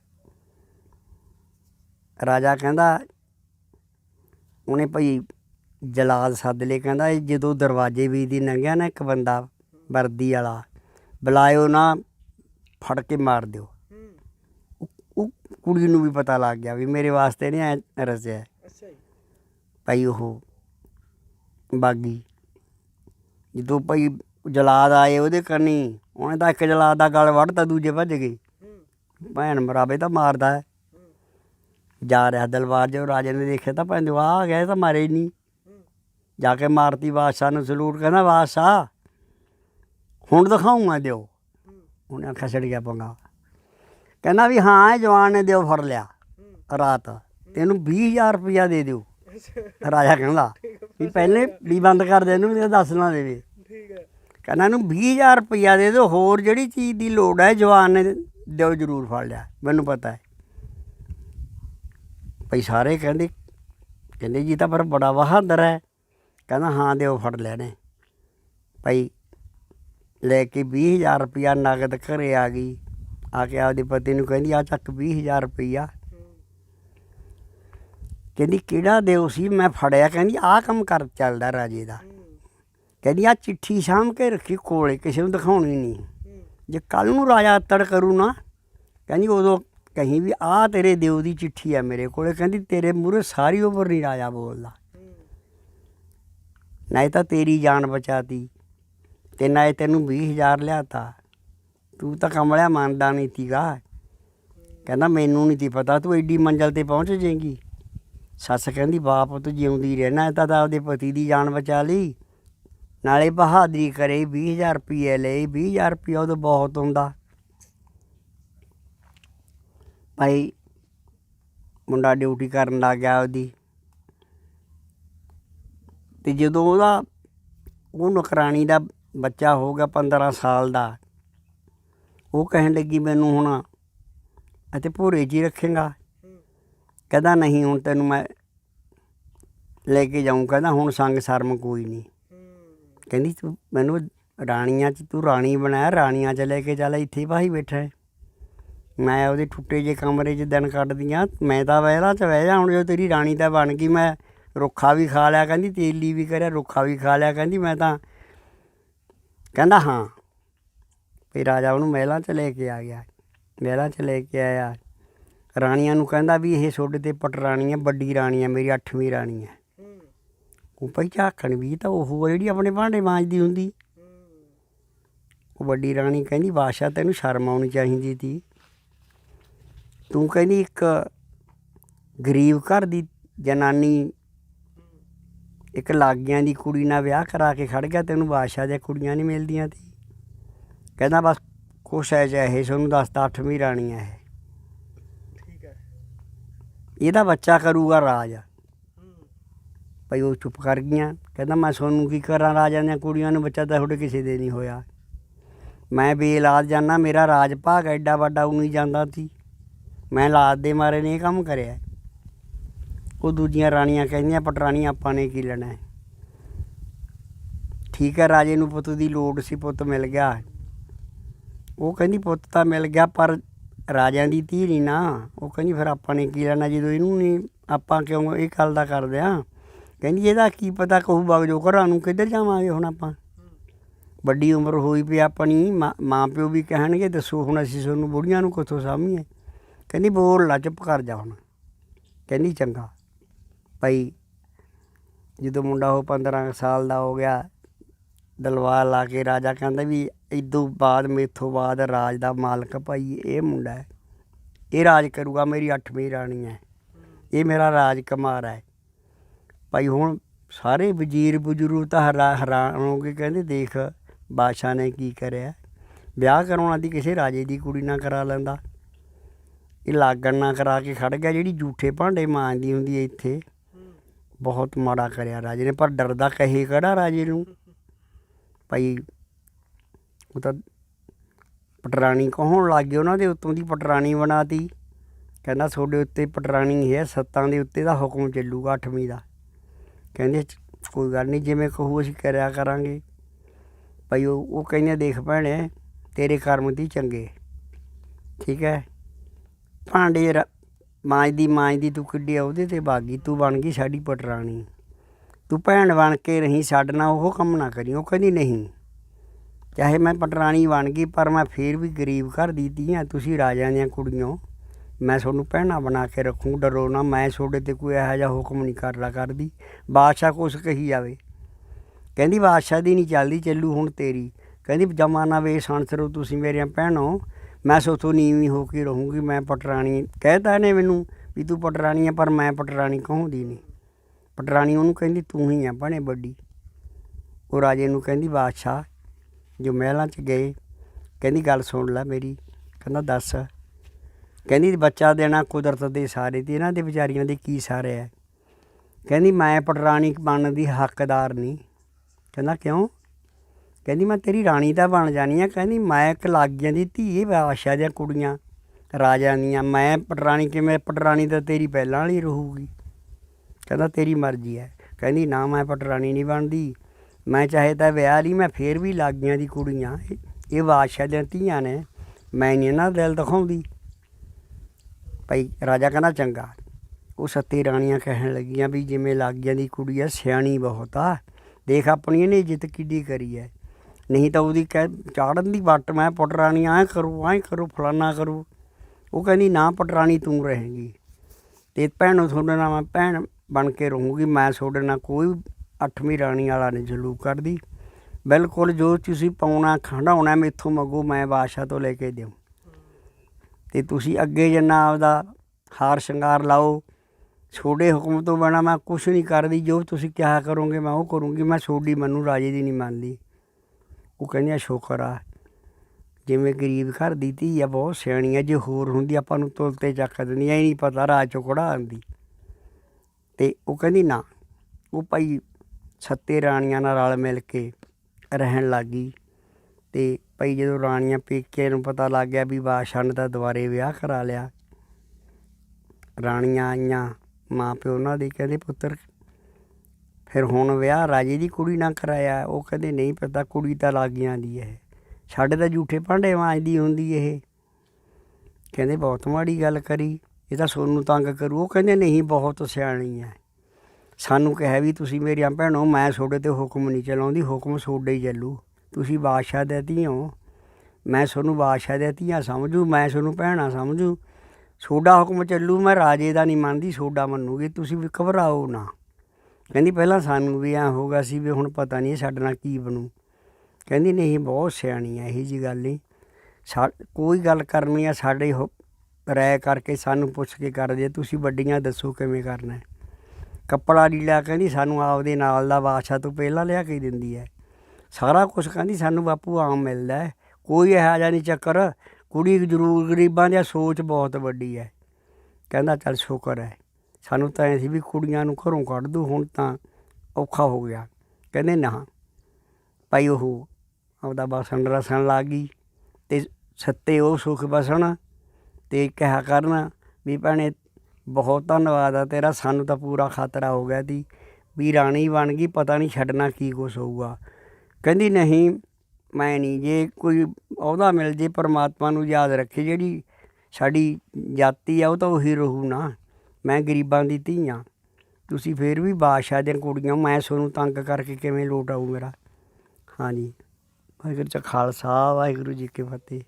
Speaker 1: ਰਾਜਾ ਕਹਿੰਦਾ ਉਹਨੇ ਭਈ ਜਲਾਲ ਸੱਦ ਲਏ। ਕਹਿੰਦਾ ਜਦੋਂ ਦਰਵਾਜ਼ੇ ਵੀ ਦੀ ਲੰਘਿਆ ਨਾ ਇੱਕ ਬੰਦਾ ਵਰਦੀ ਵਾਲਾ ਬੁਲਾਇਓ ਨਾ ਫੜ ਕੇ ਮਾਰ ਦਿਓ। ਉਹ- ਕੁੜੀ ਨੂੰ ਵੀ ਪਤਾ ਲੱਗ ਗਿਆ ਵੀ ਮੇਰੇ ਵਾਸਤੇ ਨਹੀਂ ਐ ਰਸਿਆ।
Speaker 2: ਜੀ
Speaker 1: ਭਾਈ ਉਹ ਬਾਗੀ। ਜਦੋਂ ਭਾਈ ਜਲਾਦ ਆਏ ਉਹਦੇ ਕਰਨੀ ਉਹਨੇ ਤਾਂ ਇੱਕ ਜਲਾਦ ਦਾ ਗਲ ਵੱਢਤਾ, ਦੂਜੇ ਭੱਜ ਗਏ। ਭੈਣ ਮਰਾਵੇ ਤਾਂ ਮਾਰਦਾ ਹੈ। ਜਾ ਰਿਹਾ ਦਲਵਾਰ ਜੋ ਰਾਜੇ ਨੇ ਦੇਖਿਆ ਤਾਂ ਭੈਣ ਆ ਆ ਗਿਆ ਤਾਂ ਮਾਰੇ ਹੀ ਨਹੀਂ। ਜਾ ਕੇ ਮਾਰਤੀ ਬਾਦਸ਼ਾਹ ਨੂੰ ਸਲੂਟ, ਕਹਿੰਦਾ, ਬਾਦਸ਼ਾਹ, ਹੁਣ ਦਿਖਾਉਂਗਾ ਦਿਓ। ਉਹਨੇ ਆਖਿਆ ਛੜ ਗਿਆ ਪੰਗਾ। ਕਹਿੰਦਾ ਵੀ, ਹਾਂ, ਇਹ ਜਵਾਨ ਨੇ ਦਿਓ, ਫੜ ਲਿਆ। ਰਾਤ, ਤੈਨੂੰ 20000 ਰੁਪਇਆ ਦੇ ਦਿਓ। ਰਾਜਾ ਕਹਿੰਦਾ ਵੀ ਪਹਿਲੇ ਵੀ ਬੰਦ ਕਰ ਦੇ ਇਹਨੂੰ ਵੀ ਦੱਸ ਨਾ ਦੇਵੇ
Speaker 2: ਠੀਕ ਹੈ।
Speaker 1: ਕਹਿੰਦਾ ਇਹਨੂੰ 20000 ਰੁਪਇਆ ਦੇ ਦਿਓ ਹੋਰ ਜਿਹੜੀ ਚੀਜ਼ ਦੀ ਲੋੜ ਹੈ ਜਵਾਨ ਨੇ ਦਿਓ ਜ਼ਰੂਰ ਫੜ ਲਿਆ ਮੈਨੂੰ ਪਤਾ ਹੈ। ਭਈ ਸਾਰੇ ਕਹਿੰਦੇ ਕਹਿੰਦੇ ਜੀ ਤਾਂ ਪਰ ਬੜਾ ਬਹਾਦਰ ਹੈ। ਕਹਿੰਦਾ ਹਾਂ ਦਿਓ ਫੜ ਲੈਣੇ ਭਈ ਲੈ ਕੇ 20000 ਰੁਪਇਆ ਨਗਦ ਘਰੇ ਆ ਗਈ। ਆ ਕੇ ਆਪਦੇ ਪਤੀ ਨੂੰ ਕਹਿੰਦੀ ਆ ਚੱਕ 20000 ਰੁਪਇਆ ਕਹਿੰਦੀ, ਕਿਹੜਾ ਦਿਓ ਸੀ? ਮੈਂ ਫੜਿਆ, ਕਹਿੰਦੀ, ਆਹ ਕੰਮ ਕਰ ਚੱਲਦਾ ਰਾਜੇ ਦਾ। ਕਹਿੰਦੀ ਆ ਚਿੱਠੀ ਸਾਂਭ ਕੇ ਰੱਖੀ ਕੋਲੇ, ਕਿਸੇ ਨੂੰ ਦਿਖਾਉਣੀ ਨਹੀਂ। ਜੇ ਕੱਲ ਨੂੰ ਰਾਜਾ ਅੱਤੜ ਕਰੂ ਨਾ, ਕਹਿੰਦੀ, ਉਦੋਂ ਕਹੀਂ ਵੀ ਆ ਤੇਰੇ ਦਿਓ ਦੀ ਚਿੱਠੀ ਆ ਮੇਰੇ ਕੋਲੇ। ਕਹਿੰਦੀ, ਤੇਰੇ ਮੂਹਰੇ ਸਾਰੀ ਉਮਰ ਨਹੀਂ ਰਾਜਾ ਬੋਲਦਾ। ਨਹੀਂ ਤਾਂ ਤੇਰੀ ਜਾਨ ਬਚਾਤੀ ਤੇ ਨਾ ਤੈਨੂੰ 20000 ਲਿਆਤਾ। ਤੂੰ ਤਾਂ ਕਮਲਿਆ ਮੰਨਦਾ ਨਹੀਂ ਤੀਗਾ। ਕਹਿੰਦਾ, ਮੈਨੂੰ ਨਹੀਂ ਤੀ ਪਤਾ, ਤੂੰ ਐਡੀ ਮੰਜ਼ਲ ਤੇ ਪਹੁੰਚ ਜਾਏਗੀ। ਸੱਸ ਕਹਿੰਦੀ, ਬਾਪ ਤੂੰ ਜਿਉਂਦੀ ਰਹਿਣਾ ਤਾਂ ਤਾਂ ਆਪਦੇ ਪਤੀ ਦੀ ਜਾਨ ਬਚਾ ਲਈ। ਨਾਲੇ ਬਹਾਦਰੀ ਕਰੇ 20000 ਰੁਪਏ ਲਈ 20000 ਰੁਪਏ ਉਹ ਬਹੁਤ ਹੁੰਦਾ। ਭਾਈ ਮੁੰਡਾ ਡਿਊਟੀ ਕਰਨ ਲੱਗ ਗਿਆ ਉਹਦੀ। ਤੇ ਜਦੋਂ ਉਹਦਾ, ਉਹ ਨੌਕਰਾਨੀ ਦਾ ਬੱਚਾ ਹੋ ਗਿਆ 15 ਸਾਲ ਦਾ, ਉਹ ਕਹਿਣ ਲੱਗੀ ਮੈਨੂੰ ਹੁਣ ਅਤੇ ਭੋਰੇ 'ਚ ਹੀ ਰੱਖੇਗਾ। ਕਹਿੰਦਾ ਨਹੀਂ ਹੁਣ ਤੈਨੂੰ ਮੈਂ ਲੈ ਕੇ ਜਾਊਂ। ਕਹਿੰਦਾ ਹੁਣ ਸੰਗ ਸ਼ਰਮ ਕੋਈ ਨਹੀਂ। ਕਹਿੰਦੀ ਤੂੰ ਮੈਨੂੰ ਰਾਣੀਆਂ 'ਚ ਤੂੰ ਰਾਣੀ ਬਣਾਇਆ ਰਾਣੀਆਂ 'ਚ ਲੈ ਕੇ ਚੱਲ ਇੱਥੇ ਭਾਈ ਬੈਠਾ ਹੈ। ਮੈਂ ਉਹਦੇ ਠੁੱਟੇ ਜੇ ਕਮਰੇ 'ਚ ਦਿਨ ਕੱਢਦੀਆਂ ਮੈਂ ਤਾਂ ਵਹਿਲਾ 'ਚ ਬਹਿ ਜਾ ਹੁਣ ਜੋ ਤੇਰੀ ਰਾਣੀ ਤਾਂ ਬਣ ਗਈ ਮੈਂ ਰੁੱਖਾ ਵੀ ਖਾ ਲਿਆ। ਕਹਿੰਦੀ ਤੇਲੀ ਵੀ ਕਰਿਆ ਰੁੱਖਾ ਵੀ ਖਾ ਲਿਆ। ਕਹਿੰਦੀ ਮੈਂ ਤਾਂ ਕਹਿੰਦਾ ਹਾਂ ਵੀ ਰਾਜਾ ਉਹਨੂੰ ਮਹਿਲਾਂ 'ਚ ਲੈ ਕੇ ਆ ਗਿਆ। ਮਹਿਲਾਂ 'ਚ ਲੈ ਕੇ ਆਇਆ। ਰਾਣੀਆਂ ਨੂੰ ਕਹਿੰਦਾ ਵੀ ਇਹ ਛੋਡੇ ਤੇ ਪਟ ਰਾਣੀ ਹੈ ਵੱਡੀ ਰਾਣੀ ਹੈ ਮੇਰੀ ਅੱਠਵੀਂ ਰਾਣੀ ਹੈ ਉਹ ਭਾਈ ਝਾਕਣ ਵੀ ਤਾਂ ਉਹ ਆ ਜਿਹੜੀ ਆਪਣੇ ਭਾਂਡੇ ਮਾਂਜਦੀ ਹੁੰਦੀ। ਉਹ ਵੱਡੀ ਰਾਣੀ ਕਹਿੰਦੀ, ਬਾਦਸ਼ਾਹ, ਤੈਨੂੰ ਸ਼ਰਮ ਆਉਣੀ ਚਾਹੀਦੀ ਸੀ ਤੂੰ ਕਹਿੰਦੀ ਇੱਕ ਗਰੀਬ ਘਰ ਦੀ ਜਨਾਨੀ, ਇੱਕ ਲਾਗਿਆਂ ਦੀ ਕੁੜੀ ਨਾਲ ਵਿਆਹ ਕਰਾ ਕੇ ਖੜ ਗਿਆ, ਤੈਨੂੰ ਬਾਦਸ਼ਾਹ ਦੀਆਂ ਕੁੜੀਆਂ ਨਹੀਂ ਮਿਲਦੀਆਂ ਤੀ। ਕਹਿੰਦਾ, ਬਸ, ਕੁਛ ਹੈ ਚਾਹੇ ਤੁਹਾਨੂੰ ਦੱਸਦਾ, ਅੱਠਵੀਂ ਰਾਣੀ ਹੈ ਇਹ। ਇਹਦਾ ਬੱਚਾ ਕਰੂਗਾ ਰਾਜ। ਭਾਈ ਉਹ ਚੁੱਪ ਕਰ ਗਈਆਂ। ਕਹਿੰਦਾ ਮੈਂ ਤੁਹਾਨੂੰ ਕੀ ਕਰਾਂ, ਰਾਜਾਂ ਦੀਆਂ ਕੁੜੀਆਂ ਨੂੰ ਬੱਚਾ ਤਾਂ ਤੁਹਾਡੇ ਕਿਸੇ ਦੇ ਨਹੀਂ ਹੋਇਆ। ਮੈਂ ਬੇਲਾਦ ਜਾਣਾ ਮੇਰਾ ਰਾਜ ਭਾਗ ਐਡਾ ਵੱਡਾ ਉਹ ਨਹੀਂ ਜਾਂਦਾ ਸੀ। ਮੈਂ ਲਾਦ ਦੇ ਮਾਰੇ ਨੇ ਇਹ ਕੰਮ ਕਰਿਆ। ਉਹ ਦੂਜੀਆਂ ਰਾਣੀਆਂ ਕਹਿੰਦੀਆਂ, ਪਟਰਾਣੀ, ਆਪਾਂ ਨੇ ਕੀ ਲੈਣਾ ਠੀਕ ਹੈ, ਰਾਜੇ ਨੂੰ ਪੁੱਤ ਦੀ ਲੋੜ ਸੀ, ਪੁੱਤ ਮਿਲ ਗਿਆ। ਉਹ ਕਹਿੰਦੀ, ਪੁੱਤ ਤਾਂ ਮਿਲ ਗਿਆ, ਪਰ ਰਾਜਿਆਂ ਦੀ ਧੀ ਨਹੀਂ ਨਾ। ਉਹ ਕਹਿੰਦੀ, ਫਿਰ ਆਪਾਂ ਨੇ ਕੀ ਲੈਣਾ? ਜਦੋਂ ਇਹਨੂੰ ਨਹੀਂ ਆਪਾਂ ਕਿਉਂ ਇਹ ਗੱਲ ਦਾ ਕਰਦੇ ਆ? ਕਹਿੰਦੀ, ਇਹਦਾ ਕੀ ਪਤਾ ਕਹੂ ਵਗ ਜੋ ਘਰਾਂ ਨੂੰ ਕਿੱਧਰ ਜਾਵਾਂਗੇ ਹੁਣ ਆਪਾਂ? ਵੱਡੀ ਉਮਰ ਹੋਈ ਪਈ ਆਪਣੀ, ਮਾਂ ਮਾਂ ਪਿਓ ਵੀ ਕਹਿਣਗੇ, ਦੱਸੋ ਹੁਣ ਅਸੀਂ ਤੁਹਾਨੂੰ ਬੁੜੀਆਂ ਨੂੰ ਕਿੱਥੋਂ ਸਾਂਭੀਏ? ਕਹਿੰਦੀ, ਬੋਲ ਲਾ, ਚੁੱਪ ਕਰ ਜਾ ਹੁਣ। ਕਹਿੰਦੀ, ਚੰਗਾ। ਭਾਈ, ਜਦੋਂ ਮੁੰਡਾ ਉਹ 15 ਸਾਲ ਦਾ ਹੋ ਗਿਆ ਦਲਵਾ ਲਾ ਕੇ ਰਾਜਾ ਕਹਿੰਦਾ ਵੀ ਇਦੋਂ ਬਾਅਦ ਮੇਥੋਂ ਬਾਅਦ ਰਾਜ ਦਾ ਮਾਲਕ ਭਾਈ ਇਹ ਮੁੰਡਾ ਹੈ। ਇਹ ਰਾਜ ਕਰੂਗਾ ਮੇਰੀ ਅੱਠਵੀਂ ਰਾਣੀ ਹੈ। ਇਹ ਮੇਰਾ ਰਾਜ ਕੁਮਾਰ ਹੈ। ਭਾਈ ਹੁਣ ਸਾਰੇ ਵਜ਼ੀਰ ਬੁਜਰੂ ਤਾਂ ਹੈਰਾ- ਹੈਰਾਨ ਹੋ ਕੇ ਕਹਿੰਦੇ ਦੇਖ ਬਾਦਸ਼ਾਹ ਨੇ ਕੀ ਕਰਿਆ। ਵਿਆਹ ਕਰਾਉਣਾ ਦੀ ਕਿਸੇ ਰਾਜੇ ਦੀ ਕੁੜੀ ਨਾਲ ਕਰਾ ਲੈਂਦਾ। ਇਹ ਲਾਗਣ ਨਾ ਕਰਾ ਕੇ ਖੜ ਗਿਆ, ਜਿਹੜੀ ਝੂਠੇ ਭਾਂਡੇ ਮਾਂਜਦੀ ਹੁੰਦੀ ਹੈ ਇੱਥੇ। ਬਹੁਤ ਮਾੜਾ ਕਰਿਆ ਰਾਜੇ ਨੇ, ਪਰ ਡਰਦਾ ਕਹੇ ਕਿਹੜਾ ਰਾਜੇ ਨੂੰ? ਭਾਈ, ਉਹ ਤਾਂ ਪਟਰਾਣੀ ਕਹਾਉਣ ਲੱਗ ਗਏ ਉਹਨਾਂ ਦੇ ਉੱਤੋਂ ਦੀ ਪਟਰਾਣੀ ਬਣਾਤੀ। ਕਹਿੰਦਾ, ਤੁਹਾਡੇ ਉੱਤੇ ਪਟਰਾਣੀ ਹੈ, ਸੱਤਾਂ ਦੇ ਉੱਤੇ ਦਾ ਹੁਕਮ ਚੱਲੂਗਾ ਅੱਠਵੀਂ ਦਾ। ਕਹਿੰਦੇ, ਕੋਈ ਗੱਲ ਨਹੀਂ, ਜਿਵੇਂ ਕਹੂ ਅਸੀਂ ਕਰਿਆ ਕਰਾਂਗੇ। ਭਾਈ, ਉਹ ਉਹ ਕਹਿੰਦੇ, ਦੇਖ ਭੈਣੇ, ਤੇਰੇ ਕਰਮ ਦੀ ਚੰਗੇ ਠੀਕ ਹੈ? ਭਾਂਡੇ ਰ- ਮਾਂਜਦੀ ਮਾਂਜਦੀ ਤੂੰ ਕਿੱਡੀ ਉਹਦੇ ਤੇ ਬਾਗੀ, ਤੂੰ ਬਣ ਗਈ ਸਾਡੀ ਪਟਰਾਣੀ। ਤੂੰ ਭੈਣ ਬਣ ਕੇ ਰਹੀ ਸਾਡੇ ਨਾਲ ਉਹ ਕੰਮ ਨਾ ਕਰੀ। ਉਹ ਕਹਿੰਦੀ, ਨਹੀਂ। ਚਾਹੇ ਮੈਂ ਪਟਰਾਣੀ ਬਣ ਗਈ, ਪਰ ਮੈਂ ਫੇਰ ਵੀ ਗਰੀਬ ਘਰ ਦੀ ਧੀ ਹਾਂ ਤੁਸੀਂ ਰਾਜਿਆਂ ਦੀਆਂ ਕੁੜੀਆਂ ਮੈਂ ਤੁਹਾਨੂੰ ਭੈਣਾਂ ਬਣਾ ਕੇ ਰੱਖੂੰ, ਡਰੋ ਨਾ, ਮੈਂ ਤੁਹਾਡੇ ਤੇ ਕੋਈ ਇਹੋ ਜਿਹਾ ਹੁਕਮ ਨਹੀਂ ਕਰਦਾ ਕਰਦੀ। ਬਾਦਸ਼ਾਹ ਕੁਛ ਕਹੀ ਜਾਵੇ। ਕਹਿੰਦੀ, ਬਾਦਸ਼ਾਹ ਦੀ ਨਹੀਂ ਚੱਲਦੀ, ਚੱਲੂ ਹੁਣ ਤੇਰੀ। ਕਹਿੰਦੀ, ਜਮਾਨਾ ਵੇ ਸੰਸਰੋ ਤੁਸੀਂ ਮੇਰੀਆਂ ਭੈਣੋ ਮੈਂ ਸੋਥੋਂ ਨੀਵੀਂ ਹੋ ਕੇ ਰਹੂੰਗੀ। ਮੈਂ ਪਟਰਾਣੀ, ਕਹਿਤਾ ਨੇ ਮੈਨੂੰ ਵੀ ਤੂੰ ਪਟਰਾਣੀ ਹੈ ਪਰ ਮੈਂ ਪਟਰਾਣੀ ਕਹੂੰਦੀ ਨਹੀਂ। ਪਟਰਾਣੀ ਉਹਨੂੰ ਕਹਿੰਦੀ, ਤੂੰ ਹੀ ਆ ਬਣੇ ਵੱਡੀ। ਉਹ ਰਾਜੇ ਨੂੰ ਕਹਿੰਦੀ, ਬਾਦਸ਼ਾਹ, ਜੋ ਮਹਿਲਾਂ 'ਚ ਗਏ, ਕਹਿੰਦੀ, ਗੱਲ ਸੁਣ ਲੈ ਮੇਰੀ, ਕਹਿੰਦਾ, ਦੱਸ। ਕਹਿੰਦੀ, ਬੱਚਾ ਦੇਣਾ ਕੁਦਰਤ ਦੇ ਸਾਰੇ ਤੇ, ਇਹਨਾਂ ਦੇ ਵਿਚਾਰੀਆਂ ਦੇ ਕੀ ਸਾਰੇ ਹੈ ਕਹਿੰਦੀ, ਮੈਂ ਪਟਰਾਣੀ ਬਣਨ ਦੀ ਹੱਕਦਾਰ ਨਹੀਂ। ਕਹਿੰਦਾ, ਕਿਉਂ? ਕਹਿੰਦੀ, ਮੈਂ ਤੇਰੀ ਰਾਣੀ ਤਾਂ ਬਣ ਜਾਣੀ ਆ। ਕਹਿੰਦੀ, ਮੈਂ ਇੱਕ ਲਾਗੀਆਂ ਦੀ ਧੀ ਬਾਦਸ਼ਾਹ ਦੀਆਂ ਕੁੜੀਆਂ, ਰਾਜਿਆਂ ਦੀਆਂ। ਮੈਂ ਪਟਰਾਣੀ ਕਿਵੇਂ, ਪਟਰਾਣੀ ਤਾਂ ਤੇਰੀ ਪਹਿਲਾਂ ਵਾਲੀ ਰਹੂਗੀ। ਕਹਿੰਦਾ, ਤੇਰੀ ਮਰਜ਼ੀ ਹੈ। ਕਹਿੰਦੀ, ਨਾ ਮੈਂ ਪਟਰਾਣੀ ਨਹੀਂ ਬਣਦੀ। ਮੈਂ ਚਾਹੇ ਤਾਂ ਵਿਆਹ ਲਈ, ਮੈਂ ਫੇਰ ਵੀ ਲਾਗੀਆਂ ਦੀ ਕੁੜੀਆਂ। ਇਹ- ਬਾਦਸ਼ਾਹ ਦੀਆਂ ਧੀਆਂ ਨੇ। ਮੈਂ ਨਹੀਂ ਇਹਨਾਂ ਦਾ ਦਿਲ ਦਿਖਾਉਂਦੀ। ਭਾਈ ਰਾਜਾ ਕਹਿੰਦਾ, ਚੰਗਾ। ਉਹ ਸੱਤੇ ਰਾਣੀਆਂ ਕਹਿਣ ਲੱਗੀਆਂ ਵੀ ਜਿਵੇਂ ਲਾਗੀਆਂ ਦੀ ਕੁੜੀ ਆ ਸਿਆਣੀ ਬਹੁਤ ਆ। ਦੇਖ ਆਪਣੀ ਇਹਨੇ ਇੱਜ਼ਤ ਕਿੱਡੀ ਕਰੀ ਹੈ। ਨਹੀਂ ਤਾਂ ਉਹਦੀ ਕਹਿ, ਚਾੜਨ ਦੀ ਵੱਟ ਮੈਂ ਪਟਰਾਣੀ, ਐ ਕਰੂ ਐ ਕਰੂ, ਫਲਾਨਾ ਕਰੂ। ਉਹ ਕਹਿੰਦੀ, ਨਾ ਪਟਰਾਣੀ, ਤੂੰ ਰਹੇਂਗੀ। ਤੇ ਭੈਣੋ, ਤੁਹਾਡੇ ਨਾਲ ਮੈਂ ਭੈਣ ਬਣ ਕੇ ਰਹੂੰਗੀ। ਮੈਂ ਤੁਹਾਡੇ ਨਾਲ ਕੋਈ ਅੱਠਵੀਂ ਰਾਣੀ ਵਾਲਾ ਨਹੀਂ ਜਲੂਕ ਕਰਦੀ ਬਿਲਕੁਲ ਜੋ ਤੁਸੀਂ ਪਾਉਣਾ ਖੰਡਾਉਣਾ ਮੈਥੋਂ ਮੰਗੋ, ਮੈਂ ਬਾਦਸ਼ਾਹ ਤੋਂ ਲੈ ਕੇ ਦਿਉ ਤੇ ਤੁਸੀਂ ਅੱਗੇ ਜਨਾ ਆਪਦਾ ਹਾਰ ਸ਼ਿੰਗਾਰ ਲਾਓ ਛੋੜੇ ਹੁਕਮ ਤੋਂ ਬਿਨਾਂ ਮੈਂ ਕੁਝ ਨਹੀਂ ਕਰਦੀ। ਜੋ ਤੁਸੀਂ ਕਿਹਾ ਕਰੋਗੇ, ਮੈਂ ਉਹ ਕਰੂੰਗੀ। ਮੈਂ ਛੋਡੀ ਮੈਨੂੰ ਰਾਜੇ ਦੀ ਨਹੀਂ ਮੰਨਦੀ। ਉਹ ਕਹਿੰਦੀਆਂ, ਸ਼ੁਕਰ ਆ। ਜਿਵੇਂ ਗਰੀਬ ਘਰ ਦੀ ਧੀ ਆ, ਬਹੁਤ ਸਿਆਣੀ ਆ। ਜੇ ਹੋਰ ਹੁੰਦੀ, ਆਪਾਂ ਨੂੰ ਤੁਲ ਤੇ ਚੱਕ ਦਿੰਦੀ। ਐ ਨਹੀਂ ਪਤਾ ਰਾਜ ਚੋਂ ਕੜਾ ਆਂਦੀ ਤੇ ਉਹ ਕਹਿੰਦੀ ਨਾ, ਉਹ ਭਾਈ ਸੱਤੇ ਰਾਣੀਆਂ ਨਾਲ ਰਲ ਮਿਲ ਕੇ ਰਹਿਣ ਲੱਗੀ ਤੇ ਭਾਈ ਜਦੋਂ ਰਾਣੀਆਂ ਪੇਕੇ ਨੂੰ ਪਤਾ ਲੱਗ ਗਿਆ ਵੀ ਬਾਦਸ਼ਾਹ ਨੇ ਤਾਂ ਦੁਬਾਰੇ ਵਿਆਹ ਕਰਾ ਲਿਆ, ਰਾਣੀਆਂ ਆਈਆਂ, ਮਾਂ ਪਿਓ ਉਹਨਾਂ ਦੇ ਕਹਿੰਦੇ ਪੁੱਤਰ, ਫਿਰ ਹੁਣ ਵਿਆਹ ਰਾਜੇ ਦੀ ਕੁੜੀ ਨਾਲ ਕਰਾਇਆ, ਉਹ ਕਹਿੰਦੇ ਨਹੀਂ ਪਤਾ ਕੁੜੀ ਤਾਂ ਲਾਗੀਆਂ ਦੀ ਹੈ ਸਾਡੇ ਤਾਂ ਝੂਠੇ ਭਾਂਡੇ ਮਾਂਜਦੀ ਹੁੰਦੀ ਇਹ। ਕਹਿੰਦੇ ਬਹੁਤ ਮਾੜੀ ਗੱਲ ਕਰੀ। ਇਹ ਤਾਂ ਸੋਨੂੰ ਤੰਗ ਕਰੂ। ਉਹ ਕਹਿੰਦੇ, ਨਹੀਂ, ਬਹੁਤ ਸਿਆਣੀ ਹੈ ਸਾਨੂੰ ਕਿਹਾ ਵੀ ਤੁਸੀਂ ਮੇਰੀਆਂ ਭੈਣੋ, ਮੈਂ ਤੁਹਾਡੇ ਤੇ ਹੁਕਮ ਨਹੀਂ ਚਲਾਉਂਦੀ, ਹੁਕਮ ਤੁਹਾਡੇ ਹੀ ਚੱਲੂ। ਤੁਸੀਂ ਬਾਦਸ਼ਾਹ ਦੇ ਧੀ ਹੋ। ਮੈਂ ਤੁਹਾਨੂੰ ਬਾਦਸ਼ਾਹ ਦੇ ਧੀਆਂ ਸਮਝੂ, ਮੈਂ ਤੁਹਾਨੂੰ ਭੈਣਾਂ ਸਮਝੂ। ਤੁਹਾਡਾ ਹੁਕਮ ਚੱਲੂ, ਮੈਂ ਰਾਜੇ ਦਾ ਨਹੀਂ ਮੰਨਦੀ, ਤੁਹਾਡਾ ਮੰਨੂਗੀ। ਤੁਸੀਂ ਵੀ ਘਬਰਾਓ ਨਾ। ਕਹਿੰਦੀ, ਪਹਿਲਾਂ ਸਾਨੂੰ ਵੀ ਐ ਹੋਗਾ ਸੀ ਵੀ ਹੁਣ ਪਤਾ ਨਹੀਂ ਸਾਡੇ ਨਾਲ ਕੀ ਬਣੂ। ਕਹਿੰਦੀ, ਨਹੀਂ, ਬਹੁਤ ਸਿਆਣੀ ਹੈ ਇਹੀ ਜੀ ਗੱਲ ਨਹੀਂ ਸਾ, ਕੋਈ ਗੱਲ ਕਰਨੀ ਆ ਸਾਡੇ ਹੋ ਕਰਕੇ ਸਾਨੂੰ ਪੁੱਛ ਕੇ ਕਰਦੇ ਤੁਸੀਂ ਵੱਡੀਆਂ ਦੱਸੋ ਕਿਵੇਂ ਕਰਨਾ ਕੱਪੜਾ ਲੀੜਾ ਕਹਿੰਦੀ, ਸਾਨੂੰ ਆਪਦੇ ਨਾਲ ਦਾ ਬਾਦਸ਼ਾਹ ਤੋਂ ਪਹਿਲਾਂ ਲਿਆ ਕੇ ਦਿੰਦੀ ਹੈ। ਸਾਰਾ ਕੁਝ ਕਹਿੰਦੀ, ਸਾਨੂੰ ਬਾਪੂ ਆਮ ਮਿਲਦਾ ਹੈ। ਕੋਈ ਇਹੋ ਜਿਹਾ ਨਹੀਂ ਚੱਕਰ, ਕੁੜੀ ਜ਼ਰੂਰ ਗਰੀਬਾਂ ਦੀ ਸੋਚ ਬਹੁਤ ਵੱਡੀ ਹੈ। ਕਹਿੰਦਾ, ਚੱਲ ਸ਼ੁਕਰ ਹੈ। ਸਾਨੂੰ ਤਾਂ ਐ ਸੀ ਵੀ ਕੁੜੀਆਂ ਨੂੰ ਘਰੋਂ ਕੱਢ ਦੂ ਹੁਣ ਤਾਂ ਔਖਾ ਹੋ ਗਿਆ। ਕਹਿੰਦੇ, ਨਾ। ਭਾਈ ਉਹ ਆਪਦਾ ਬਸਣ ਰਸਣ ਲੱਗ ਗਈ ਤੇ ਸੱਤੇ ਉਹ ਸੁਖ ਬਸਣ ਤੇ ਕਿਹਾ ਕਰਨ ਵੀ ਭੈਣੇ, ਬਹੁਤ ਧੰਨਵਾਦ ਆ ਤੇਰਾ, ਸਾਨੂੰ ਤਾਂ ਪੂਰਾ ਖਤਰਾ ਹੋ ਗਿਆ ਸੀ ਵੀ ਰਾਣੀ ਬਣ ਗਈ, ਪਤਾ ਨਹੀਂ ਛੱਡਣਾ ਕੀ ਕੁਛ ਹੋਊਗਾ। ਕਹਿੰਦੀ, ਨਹੀਂ, ਮੈਂ ਨਹੀਂ, ਜੇ ਕੋਈ ਉਹਦਾ ਮਿਲ ਜੇ, ਪਰਮਾਤਮਾ ਨੂੰ ਯਾਦ ਰੱਖੇ, ਜਿਹੜੀ ਸਾਡੀ ਜਾਤੀ ਆ, ਉਹ ਤਾਂ ਉਹੀ ਰਹੂ ਨਾ। ਮੈਂ ਗਰੀਬਾਂ ਦੀ ਧੀ ਆ। ਤੁਸੀਂ ਫੇਰ ਵੀ ਬਾਦਸ਼ਾਹ ਦੀਆਂ ਕੁੜੀਆਂ, ਮੈਂ ਤੁਹਾਨੂੰ ਤੰਗ ਕਰਕੇ ਕਿਵੇਂ ਲੋਟ ਆਊ ਮੇਰਾ? ਹਾਂਜੀ। ਵਾਹਿਗੁਰੂ ਜੀ ਖਾਲਸਾ, ਵਾਹਿਗੁਰੂ ਜੀ ਕੀ ਫਤਿਹ।